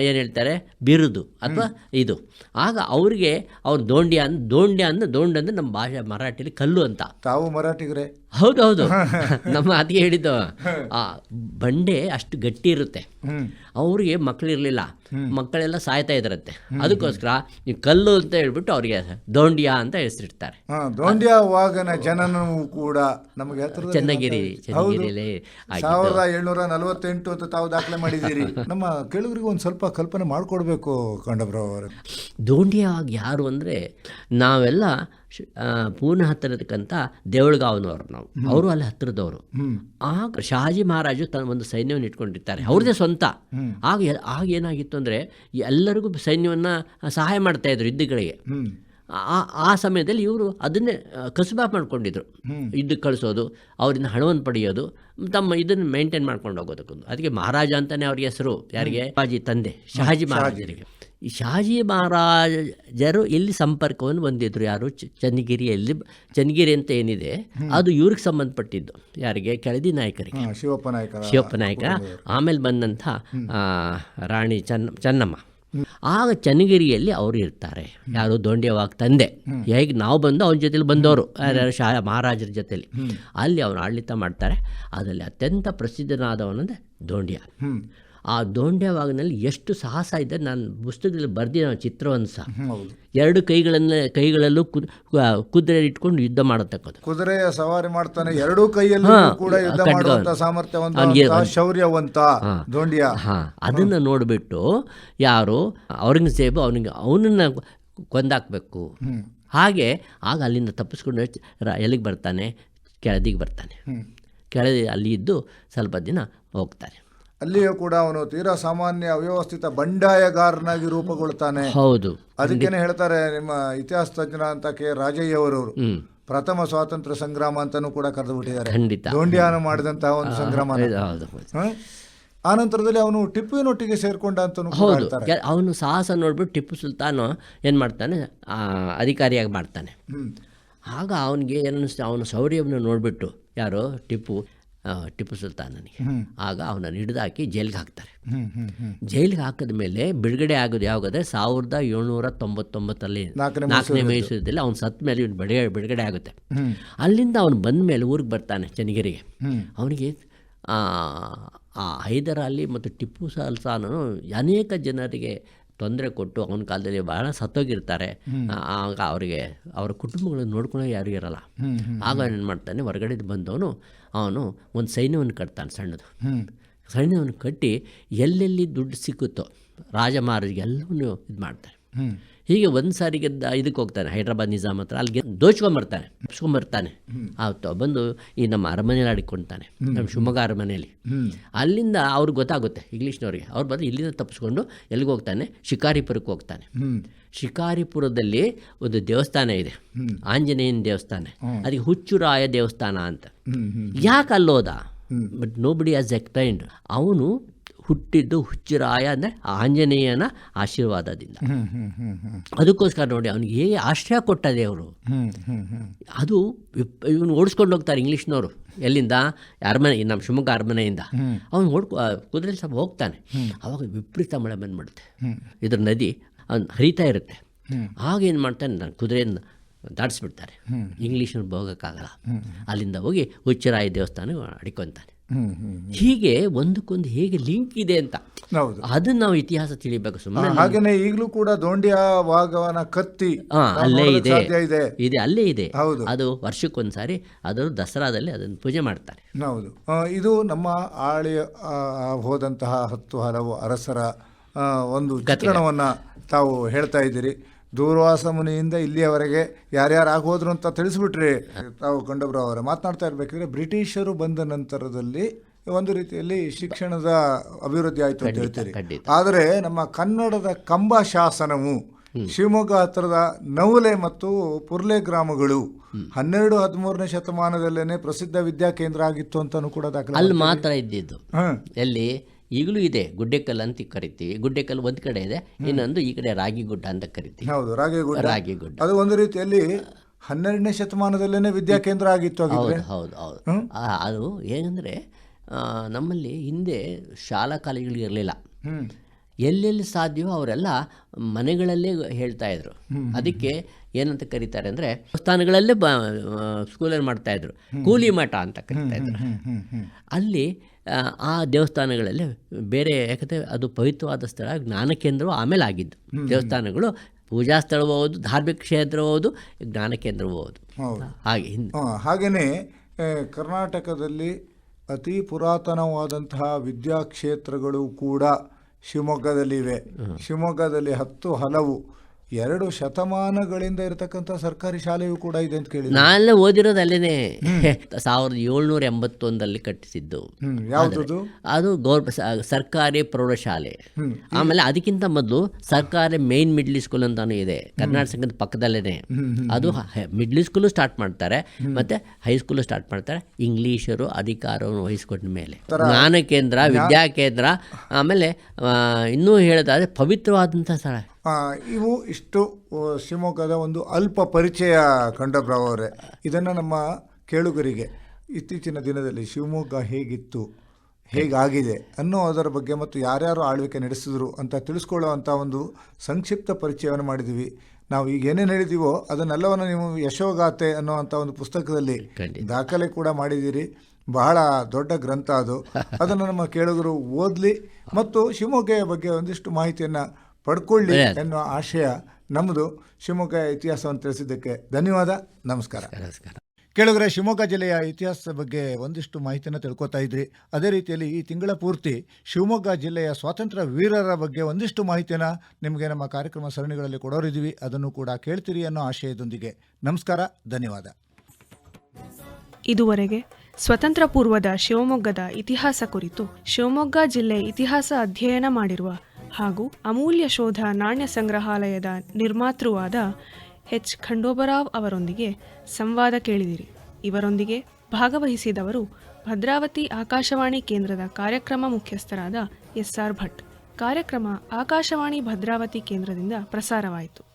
ಏನು ಹೇಳ್ತಾರೆ ಬಿರುದು ಅಥವಾ ಇದು. ಆಗ ಅವರಿಗೆ ಅವ್ರು ದೋಂಡ್ಯ ಅಂದ್ ದೋಂಡ್ಯ ಅಂದ್ರೆ ದೋಂಡ್ ಅಂದ್ರೆ ನಮ್ಮ ಭಾಷೆ ಮರಾಠಿಲಿ ಕಲ್ಲು ಅಂತ. ತಾವು ಮರಾಠಿಗರೇ. ಹೌದು ಹೌದು <laughs> ನಮ್ಮ ಅದಕ್ಕೆ ಹೇಳಿದ್ದು ಆ ಬಂಡೆ ಅಷ್ಟು ಗಟ್ಟಿ ಇರುತ್ತೆ. ಅವ್ರಿಗೆ ಮಕ್ಕಳಿರಲಿಲ್ಲ ಮಕ್ಕಳೆಲ್ಲ ಸಾಯ್ತಾ ಇದ್ರಂತೆ. ಅದಕ್ಕೋಸ್ಕರ ಈ ಕಲ್ಲು ಅಂತ ಹೇಳ್ಬಿಟ್ಟು ಅವ್ರಿಗೆ ದೋಂಡಿಯಾ ಅಂತ ಹೆಸರಿಡ್ತಾರೆ. ದೋಂಡಿಯಾ ದೋಂಡ್ಯ ವಾಗನ ಜನನೂ ಕೂಡ ನಮಗೆ ಚೆನ್ನಗಿರಿ. ಚನ್ನಗಿರಿಯಲ್ಲಿ. ಸಾವಿರದ ಏಳ್ನೂರ ನಲವತ್ತೆಂಟು ಅಂತ ತಾವು ದಾಖಲೆ ಮಾಡಿದ್ದೀರಿ. <laughs> ನಮ್ಮ ಕೇಳುಗರಿಗೆ ಒಂದು ಸ್ವಲ್ಪ ಕಲ್ಪನೆ ಮಾಡಿಕೊಡ್ಬೇಕು ಕಂಡಬ್ರವ್ರ ದೋಂಡಿಯಾ ದೋಂಡಿಯಾಗಿ ಯಾರು ಅಂದರೆ ನಾವೆಲ್ಲ ಆ, ಪೂರ್ಣ ಹತ್ತಿರದಕ್ಕಂಥ ದೇವಳಗಾವ್ನವ್ರು ನಾವು. ಅವರು ಅಲ್ಲಿ ಹತ್ತಿರದವರು. ಆಗ ಶಹಾಜಿ ಮಹಾರಾಜು ತನ್ನ ಒಂದು ಸೈನ್ಯವನ್ನು ಇಟ್ಕೊಂಡಿರ್ತಾರೆ. ಅವ್ರದೇ ಸ್ವಂತ. ಆಗ ಆಗ ಏನಾಗಿತ್ತು ಅಂದರೆ ಎಲ್ಲರಿಗೂ ಸೈನ್ಯವನ್ನು ಸಹಾಯ ಮಾಡ್ತಾ ಇದ್ರು ಯುದ್ಧಗಳಿಗೆ ಆ ಆ ಸಮಯದಲ್ಲಿ ಇವರು ಅದನ್ನೇ ಆ, ಕಸುಬಾ ಮಾಡ್ಕೊಂಡಿದ್ರು. ಯುದ್ಧಕ್ಕೆ ಕಳಿಸೋದು ಅವರಿಂದ ಹಣವನ್ನು ಪಡೆಯೋದು ತಮ್ಮ ಇದನ್ನು ಮೇಂಟೈನ್ ಮಾಡ್ಕೊಂಡು ಹೋಗೋದಕ್ಕೊಂದು. ಅದಕ್ಕೆ ಮಹಾರಾಜ ಅಂತಾನೆ ಅವ್ರಿಗೆ ಹೆಸರು. ಯಾರಿಗೆ? ಶಹಾಜಿ ತಂದೆ ಶಹಾಜಿ ಮಹಾರಾಜರಿಗೆ. ಈ ಶಹಾಜಿ ಮಹಾರಾಜರು ಇಲ್ಲಿ ಸಂಪರ್ಕವನ್ನು ಹೊಂದಿದ್ರು? ಯಾರು? ಚ- ಚನ್ನಗಿರಿಯಲ್ಲಿ. ಚನ್ನಗಿರಿ ಅಂತ ಏನಿದೆ ಅದು ಇವ್ರಿಗೆ ಸಂಬಂಧಪಟ್ಟಿದ್ದು. ಯಾರಿಗೆ? ಕೆಳದಿ ನಾಯಕರಿಗೆ. ಶಿವಪ್ಪ ನಾಯಕ ಶಿವಪ್ಪ ನಾಯಕ ಆಮೇಲೆ ಬಂದಂಥ ರಾಣಿ ಚನ್ನ ಚನ್ನಮ್ಮ. ಆಗ ಚನ್ನಗಿರಿಯಲ್ಲಿ ಅವರು ಇರ್ತಾರೆ. ಯಾರು? ದೊಂಡ್ಯವಾಗ ತಂದೆ. ಹೇಗೆ? ನಾವು ಬಂದು ಅವನ ಜೊತೆಲಿ ಬಂದವರು. ಶಾ ಮಹಾರಾಜರ ಜೊತೆಲಿ. ಅಲ್ಲಿ ಅವನು ಆಡಳಿತ ಮಾಡ್ತಾರೆ. ಅದರಲ್ಲಿ ಅತ್ಯಂತ ಪ್ರಸಿದ್ಧನಾದವನಂದ್ರೆ ದೋಂಡ್ಯ. ಆ ದೋಂಡ್ಯವಾಗನಲ್ಲಿ ಎಷ್ಟು ಸಾಹಸ ಇದೆ. ನಾನು ಪುಸ್ತಕದಲ್ಲಿ ಬರ್ದಿರೋ ಚಿತ್ರವನ್ನು ಸಹ. ಎರಡು ಕೈಗಳನ್ನ ಕೈಗಳಲ್ಲೂ ಕುದ್ ಕುದುರೆ ಇಟ್ಕೊಂಡು ಯುದ್ಧ ಮಾಡತಕ್ಕದ್ದು. ಕುದುರೆಯ ಸವಾರಿ ಮಾಡ್ತಾನೆ ಎರಡೂ ಕೈಯಲ್ಲಿ ಕೂಡ ಯುದ್ಧ ಮಾಡುವಂತ ಸಾಮರ್ಥ್ಯವಂತ ಶೌರ್ಯವಂತ ದೊಂಡ್ಯ. ಅದನ್ನು ನೋಡಿಬಿಟ್ಟು ಯಾರು? ಔರಂಗಜೇಬ್ ಅವನಿಗೆ ಅವನನ್ನು ಕೊಂದಾಕಬೇಕು. ಹಾಗೆ ಆಗ ಅಲ್ಲಿಂದ ತಪ್ಪಿಸ್ಕೊಂಡು ಎಲ್ಲಿಗೆ ಬರ್ತಾನೆ? ಕೆಳದಿಗೆ ಬರ್ತಾನೆ. ಕೆಳದಿ ಅಲ್ಲಿ ಇದ್ದು ಸ್ವಲ್ಪ ದಿನ ಹೋಗ್ತಾನೆ ಅಲ್ಲಿಯೂ ಕೂಡ ಅವನು ತೀರಾ ಸಾಮಾನ್ಯ ಅವ್ಯವಸ್ಥಿತ ಬಂಡಾಯಗಾರನಾಗಿ ರೂಪುಗೊಳ್ತಾನೆ ಹೌದು. ಅದಕ್ಕೇನೆ ಹೇಳ್ತಾರೆ ನಿಮ್ಮ ಇತಿಹಾಸ ತಜ್ಞ ಅಂತ ಕೆ. ರಾಜಯ್ಯವರವರು. ಪ್ರಥಮ ಸ್ವಾತಂತ್ರ್ಯ ಸಂಗ್ರಾಮ ಅಂತಾನೂ ಕೂಡ ಕರೆದು ಬಿಟ್ಟಿದ್ದಾರೆ. ದೋಂಡಿಯಾನ ಮಾಡಿದಂತಹ ಒಂದು ಸಂಗ್ರಾಮ ಆ ನಂತರದಲ್ಲಿ ಅವನು ಟಿಪ್ಪುವಿನೊಟ್ಟಿಗೆ ಸೇರ್ಕೊಂಡ ಅಂತ ಹೌದು. ಅವನು ಸಾಹಸ ನೋಡ್ಬಿಟ್ಟು ಟಿಪ್ಪು ಸುಲ್ತಾನು ಏನು ಮಾಡ್ತಾನೆ ಆ, ಅಧಿಕಾರಿಯಾಗಿ ಮಾಡ್ತಾನೆ. ಆಗ ಅವನಿಗೆ ಏನನ್ನಿಸ್ತು ಅವನ ಶೌರ್ಯವನ್ನು ನೋಡಿಬಿಟ್ಟು ಯಾರು? ಟಿಪ್ಪು. ಟಿಪ್ಪು ಸುಲ್ತಾನನಿಗೆ. ಆಗ ಅವನನ್ನು ಹಿಡಿದಾಕಿ ಜೈಲಿಗೆ ಹಾಕ್ತಾರೆ. ಜೈಲಿಗೆ ಹಾಕಿದ ಮೇಲೆ ಬಿಡುಗಡೆ ಆಗೋದು ಯಾವಾಗದೆ ಸಾವಿರದ ಏಳ್ನೂರ ತೊಂಬತ್ತೊಂಬತ್ತಲ್ಲಿ ನಾಲ್ಕನೇ ಮೈಸೂರದಲ್ಲಿ ಅವ್ನು ಸತ್ತ ಮೇಲೆ ಇವನು ಬಿಡುಗಡೆ ಬಿಡುಗಡೆ ಆಗುತ್ತೆ. ಅಲ್ಲಿಂದ ಅವನು ಬಂದ ಮೇಲೆ ಊರಿಗೆ ಬರ್ತಾನೆ ಚನ್ನಗಿರಿಗೆ. ಅವನಿಗೆ ಆ ಹೈದರಾಲಿ ಮತ್ತು ಟಿಪ್ಪು ಸುಲ್ತಾನನು ಅನೇಕ ಜನರಿಗೆ ತೊಂದರೆ ಕೊಟ್ಟು ಅವನ ಕಾಲದಲ್ಲಿ ಬಹಳ ಸತ್ತೋಗಿರ್ತಾರೆ. ಆಗ ಅವರಿಗೆ ಅವರ ಕುಟುಂಬಗಳನ್ನು ನೋಡ್ಕೊಳ್ಳೋ ಯಾರು ಇರಲ್ಲ. ಆಗ ಏನು ಮಾಡ್ತಾನೆ ಹೊರಗಡೆ ಬಂದವನು ಅವನು ಒಂದು ಸೈನ್ಯವನ್ನು ಕಟ್ತಾನೆ ಸಣ್ಣದು. ಸೈನ್ಯವನ್ನು ಕಟ್ಟಿ ಎಲ್ಲೆಲ್ಲಿ ದುಡ್ಡು ಸಿಕ್ಕುತ್ತೋ ರಾಜ ಎಲ್ಲವನ್ನೂ ಇದು ಮಾಡ್ತಾನೆ ಹೀಗೆ ಒಂದು ಸಾರಿಗೆ ಇದಕ್ಕೆ ಹೋಗ್ತಾನೆ ಹೈದ್ರಾಬಾದ್ ನಿಜಾಮ್ ಹತ್ರ. ಅಲ್ಲಿಗೆ ದೋಚ್ಕೊಂಬರ್ತಾನೆ ತಪ್ಸ್ಕೊಂಬರ್ತಾನೆ ಆವತ್ತು ಬಂದು ಈ ನಮ್ಮ ಅರಮನೆಯಲ್ಲಿ ಆಡಿಕೊಳ್ತಾನೆ ನಮ್ಮ ಶಿವಮೊಗ್ಗ ಅರಮನೆಯಲ್ಲಿ ಅಲ್ಲಿಂದ ಅವ್ರಿಗೆ ಗೊತ್ತಾಗುತ್ತೆ ಇಂಗ್ಲೀಷ್ನವ್ರಿಗೆ. ಅವ್ರು ಬಂದು ಇಲ್ಲಿಂದ ತಪ್ಪಿಸ್ಕೊಂಡು ಎಲ್ಲಿಗೆ ಹೋಗ್ತಾನೆ? ಶಿಕಾರಿಪುರಕ್ಕೆ ಹೋಗ್ತಾನೆ. ಶಿಕಾರಿಪುರದಲ್ಲಿ ಒಂದು ದೇವಸ್ಥಾನ ಇದೆ ಆಂಜನೇಯನ ದೇವಸ್ಥಾನ. ಅದಕ್ಕೆ ಹುಚ್ಚುರಾಯ ದೇವಸ್ಥಾನ ಅಂತ. ಯಾಕೆ ಅಲ್ಲೋದ? But nobody has explained ಅವನು ಹುಟ್ಟಿದ್ದು ಹುಚ್ಚಿರಾಯ ಅಂದರೆ ಆಂಜನೇಯನ ಆಶೀರ್ವಾದದಿಂದ. ಅದಕ್ಕೋಸ್ಕರ ನೋಡಿ ಅವನಿಗೆ ಹೇಗೆ ಆಶ್ರಯ ಕೊಟ್ಟ ದೇವರು ಅದು ಇವನು ಓಡಿಸ್ಕೊಂಡು ಹೋಗ್ತಾರೆ ಇಂಗ್ಲೀಷ್ನವರು. ಎಲ್ಲಿಂದ? ಅರಮನೆ ನಮ್ಮ ಶಿವಮೊಗ್ಗ ಅರಮನೆಯಿಂದ. ಅವನು ಓಡ್ಕೊ ಕುದುರೆ ಸ್ವಲ್ಪ ಹೋಗ್ತಾನೆ. ಅವಾಗ ವಿಪರೀತ ಮಳೆ ಬಂದ್ಬಿಡುತ್ತೆ. ಇದ್ರ ನದಿ ಅವ್ನು ಹರಿತಾ ಇರುತ್ತೆ. ಆಗ ಏನು ಮಾಡ್ತಾನೆ? ನಾನು ಕುದುರೆಯನ್ನು ದಾಟಿಸ್ಬಿಡ್ತಾರೆ. ಇಂಗ್ಲೀಷ್ನ ಹೋಗೋಕ್ಕಾಗಲ್ಲ ಅಲ್ಲಿಂದ ಹೋಗಿ ಹುಚ್ಚರಾಯ ದೇವಸ್ಥಾನ ಅಡಿಕೊಂತಾನೆ. ಹೀಗೆ ಒಂದಕ್ಕೊಂದು ಹೇಗೆ ಲಿಂಕ್ ಇದೆ ಅಂತ ಹೌದು. ಅದನ್ನ ನಾವು ಇತಿಹಾಸ ತಿಳಿಬೇಕು ಸುಮ್ಮನೆ ಹಾಗೇನೆ ಈಗಲೂ ಕೂಡ ದೋಂಡಿಯ ವಾಗವನ ಕತ್ತಿ ಅಲ್ಲೇ ಇದೆ. ಇದೆ. ಅಲ್ಲೇ ಇದೆ. ಹೌದು. ಅದು ವರ್ಷಕ್ಕೊಂದ್ಸಾರಿ ಅದು ದಸರಾದಲ್ಲಿ ಅದನ್ನು ಪೂಜೆ ಮಾಡ್ತಾರೆ. ಹೌದು. ಇದು ನಮ್ಮ ಆಳಿ ಹೋದಂತಹ ಹತ್ತು ಹಲವು ಅರಸರ ಒಂದು ಚಿತ್ರಣವನ್ನ ತಾವು ಹೇಳ್ತಾ ಇದ್ದೀರಿ. ದೂರ್ವಾಸ ಮುನಿಯಿಂದ ಇಲ್ಲಿಯವರೆಗೆ ಯಾರ್ಯಾರು ಆಗೋದ್ರು ಅಂತ ತಿಳಿಸ್ಬಿಟ್ರಿ ತಾವು ಕಂಡಬ್ರು ಅವರ. ಮಾತನಾಡ್ತಾ ಇರಬೇಕಿದ್ರೆ ಬ್ರಿಟಿಷರು ಬಂದ ನಂತರದಲ್ಲಿ ಒಂದು ರೀತಿಯಲ್ಲಿ ಶಿಕ್ಷಣದ ಅಭಿವೃದ್ಧಿ ಆಯಿತು ಅಂತ ಹೇಳ್ತೀರಿ. ಆದರೆ ನಮ್ಮ ಕನ್ನಡದ ಕಂಬ ಶಾಸನವು ಶಿವಮೊಗ್ಗ ಹತ್ತಿರದ ನವಲೆ ಮತ್ತು ಪುರ್ಲೆ ಗ್ರಾಮಗಳು ಹನ್ನೆರಡು ಹದಿಮೂರನೇ ಶತಮಾನದಲ್ಲೇನೆ ಪ್ರಸಿದ್ಧ ವಿದ್ಯಾ ಕೇಂದ್ರ ಆಗಿತ್ತು ಅಂತಾನು ಕೂಡ ದಾಖಲೆ ಅಲ್ಲಿ ಮಾತ್ರ ಇದ್ದಿದ್ದು. ಎಲ್ಲಿ? ಈಗಲೂ ಇದೆ ಗುಡ್ಡೆಕಲ್ಲು ಅಂತ ಕರಿತೀವಿ. ಗುಡ್ಡೆಕಲ್ ಒಂದ್ ಕಡೆ ಇದೆ ಇನ್ನೊಂದು ಈ ಕಡೆ ರಾಗಿ ಗುಡ್ಡ ಅಂತ ಕರಿತೀವಿ. ಹೌದು ರಾಗಿ ರಾಗಿ ಗುಡ್ಡ ಅದು ಒಂದು ರೀತಿಯಲ್ಲಿ ಹನ್ನೆರಡನೇ ಶತಮಾನದಲ್ಲೇನೆ ವಿದ್ಯಾಕೇಂದ್ರ ಆಗಿತ್ತು ಆಗಿದ್ರೆ ಹೌದು ಹೌದು ಹೌದು. ಅದು ಹೇಗಂದ್ರೆ ನಮ್ಮಲ್ಲಿ ಹಿಂದೆ ಶಾಲಾ ಕಾಲೇಜುಗಳು ಇರಲಿಲ್ಲ. ಎಲ್ಲೆಲ್ಲಿ ಸಾಧ್ಯವೋ ಅವರೆಲ್ಲ ಮನೆಗಳಲ್ಲೇ ಹೇಳ್ತಾ ಇದ್ರು. ಅದಕ್ಕೆ ಏನಂತ ಕರೀತಾರೆ ಅಂದರೆ ಸ್ಥಾನಗಳಲ್ಲೇ ಬ ಸ್ಕೂಲಲ್ಲಿ ಮಾಡ್ತಾಯಿದ್ರು ಕೂಲಿ ಮಠ ಅಂತ ಕರಿತಾ ಇದ್ರು. ಅಲ್ಲಿ ಆ, ದೇವಸ್ಥಾನಗಳಲ್ಲಿ ಬೇರೆ ಯಾಕಂದರೆ ಅದು ಪವಿತ್ರವಾದ ಸ್ಥಳ ಜ್ಞಾನ ಕೇಂದ್ರವು ಆಮೇಲೆ ಆಗಿದ್ದು. ದೇವಸ್ಥಾನಗಳು ಪೂಜಾ ಸ್ಥಳವೂ ಹೌದು ಧಾರ್ಮಿಕ ಕ್ಷೇತ್ರವೂ ಹೌದು ಜ್ಞಾನ ಕೇಂದ್ರವೂ ಹೌದು. ಹಾಗೆ ಹಿಂದೆ ಆ, ಕರ್ನಾಟಕದಲ್ಲಿ ಅತಿ ಪುರಾತನವಾದಂತಹ ವಿದ್ಯಾಕ್ಷೇತ್ರಗಳು ಕೂಡ ಶಿವಮೊಗ್ಗದಲ್ಲಿವೆ. ಶಿವಮೊಗ್ಗದಲ್ಲಿ ಹತ್ತು ಹಲವು ಎರಡು ಶತಮಾನಗಳಿಂದ ಇರತಕ್ಕಂತ ಸರ್ಕಾರಿ ಶಾಲೆಯೂ ಕೂಡ ಇದೆ ಅಂತ ಕೇಳಿ ನಾನೆಲ್ಲ ಓದಿರೋದು ಅಲ್ಲೇನೆ. <laughs> ಸಾವಿರದ ಏಳ್ನೂರ ಎಂಬತ್ತೊಂದಲ್ಲಿ ಕಟ್ಟಿಸಿದ್ದು. ಯಾವುದು ಅದು ಗೌರ್ ಸರ್ಕಾರಿ ಪ್ರೌಢಶಾಲೆ. ಆಮೇಲೆ ಅದಕ್ಕಿಂತ ಮೊದಲು ಸರ್ಕಾರಿ ಮೇನ್ ಮಿಡ್ಲ್ ಸ್ಕೂಲ್ ಅಂತಾನು ಇದೆ. ಕರ್ನಾಟಕ ಸಂಘದ ಪಕ್ಕದಲ್ಲೇನೆ. ಅದು ಮಿಡ್ಲ್ ಸ್ಕೂಲು ಸ್ಟಾರ್ಟ್ ಮಾಡ್ತಾರೆ. ಮತ್ತೆ ಹೈಸ್ಕೂಲು ಸ್ಟಾರ್ಟ್ ಮಾಡ್ತಾರೆ. ಇಂಗ್ಲೀಷರು ಅಧಿಕಾರವನ್ನು ವಹಿಸಿಕೊಂಡ ಮೇಲೆ. ಜ್ಞಾನ ಕೇಂದ್ರ ವಿದ್ಯಾ ಕೇಂದ್ರ ಆಮೇಲೆ ಇನ್ನೂ ಹೇಳೋದಾದ್ರೆ ಪವಿತ್ರವಾದಂತಹ ಸ್ಥಳ. ಇವು ಇಷ್ಟು ಶಿವಮೊಗ್ಗದ ಒಂದು ಅಲ್ಪ ಪರಿಚಯ ಕಂಡಬ್ರಾವ್ ಅವರೇ. ಇದನ್ನು ನಮ್ಮ ಕೇಳುಗರಿಗೆ ಇತ್ತೀಚಿನ ದಿನದಲ್ಲಿ ಶಿವಮೊಗ್ಗ ಹೇಗಿತ್ತು ಹೇಗಾಗಿದೆ ಅನ್ನೋ ಅದರ ಬಗ್ಗೆ ಮತ್ತು ಯಾರ್ಯಾರು ಆಳ್ವಿಕೆ ನಡೆಸಿದ್ರು ಅಂತ ತಿಳಿಸ್ಕೊಳ್ಳುವಂಥ ಒಂದು ಸಂಕ್ಷಿಪ್ತ ಪರಿಚಯವನ್ನು ಮಾಡಿದ್ದೀವಿ ನಾವು ಈಗ ಏನೇನು ಹೇಳಿದ್ದೀವೋ ಅದನ್ನೆಲ್ಲವನ್ನು ನೀವು ಯಶೋಗಾಥೆ ಅನ್ನೋವಂಥ ಒಂದು ಪುಸ್ತಕದಲ್ಲಿ ದಾಖಲೆ ಕೂಡ ಮಾಡಿದ್ದೀರಿ. ಬಹಳ ದೊಡ್ಡ ಗ್ರಂಥ ಅದು. <laughs> ಅದನ್ನು ನಮ್ಮ ಕೇಳುಗರು ಓದಲಿ ಮತ್ತು ಶಿವಮೊಗ್ಗೆಯ ಬಗ್ಗೆ ಒಂದಿಷ್ಟು ಮಾಹಿತಿಯನ್ನು ಪಡ್ಕೊಳ್ಳಿ ಎನ್ನುವ ಆಶಯ ನಮ್ಮದು ಶಿವಮೊಗ್ಗ ಇತಿಹಾಸವನ್ನು ತಿಳಿಸಿದ್ದಕ್ಕೆ ಧನ್ಯವಾದ. ನಮಸ್ಕಾರ ನಮಸ್ಕಾರ. ಕೇಳುಗರೆ ಶಿವಮೊಗ್ಗ ಜಿಲ್ಲೆಯ ಇತಿಹಾಸದ ಬಗ್ಗೆ ಒಂದಿಷ್ಟು ಮಾಹಿತಿಯನ್ನು ತಿಳ್ಕೊತಾ ಇದ್ರಿ. ಅದೇ ರೀತಿಯಲ್ಲಿ ಈ ತಿಂಗಳ ಪೂರ್ತಿ ಶಿವಮೊಗ್ಗ ಜಿಲ್ಲೆಯ ಸ್ವಾತಂತ್ರ್ಯ ವೀರರ ಬಗ್ಗೆ ಒಂದಿಷ್ಟು ಮಾಹಿತಿಯನ್ನು ನಿಮಗೆ ನಮ್ಮ ಕಾರ್ಯಕ್ರಮ ಸರಣಿಗಳಲ್ಲಿ ಕೊಡೋರಿದ್ದೀವಿ. ಅದನ್ನು ಕೂಡ ಕೇಳ್ತೀರಿ ಅನ್ನೋ ಆಶಯದೊಂದಿಗೆ. ನಮಸ್ಕಾರ ಧನ್ಯವಾದ. ಇದುವರೆಗೆ ಸ್ವತಂತ್ರ ಪೂರ್ವದ ಶಿವಮೊಗ್ಗದ ಇತಿಹಾಸ ಕುರಿತು ಶಿವಮೊಗ್ಗ ಜಿಲ್ಲೆ ಇತಿಹಾಸ ಅಧ್ಯಯನ ಮಾಡಿರುವ ಹಾಗೂ ಅಮೂಲ್ಯ ಶೋಧ ನಾಣ್ಯ ಸಂಗ್ರಹಾಲಯದ ನಿರ್ಮಾತೃವಾದ ಎಚ್. ಖಂಡೋಬರಾವ್ ಅವರೊಂದಿಗೆ ಸಂವಾದ ಕೇಳಿದಿರಿ. ಇವರೊಂದಿಗೆ ಭಾಗವಹಿಸಿದವರು ಭದ್ರಾವತಿ ಆಕಾಶವಾಣಿ ಕೇಂದ್ರದ ಕಾರ್ಯಕ್ರಮ ಮುಖ್ಯಸ್ಥರಾದ ಎಸ್ಆರ್ ಭಟ್. ಕಾರ್ಯಕ್ರಮ ಆಕಾಶವಾಣಿ ಭದ್ರಾವತಿ ಕೇಂದ್ರದಿಂದ ಪ್ರಸಾರವಾಯಿತು.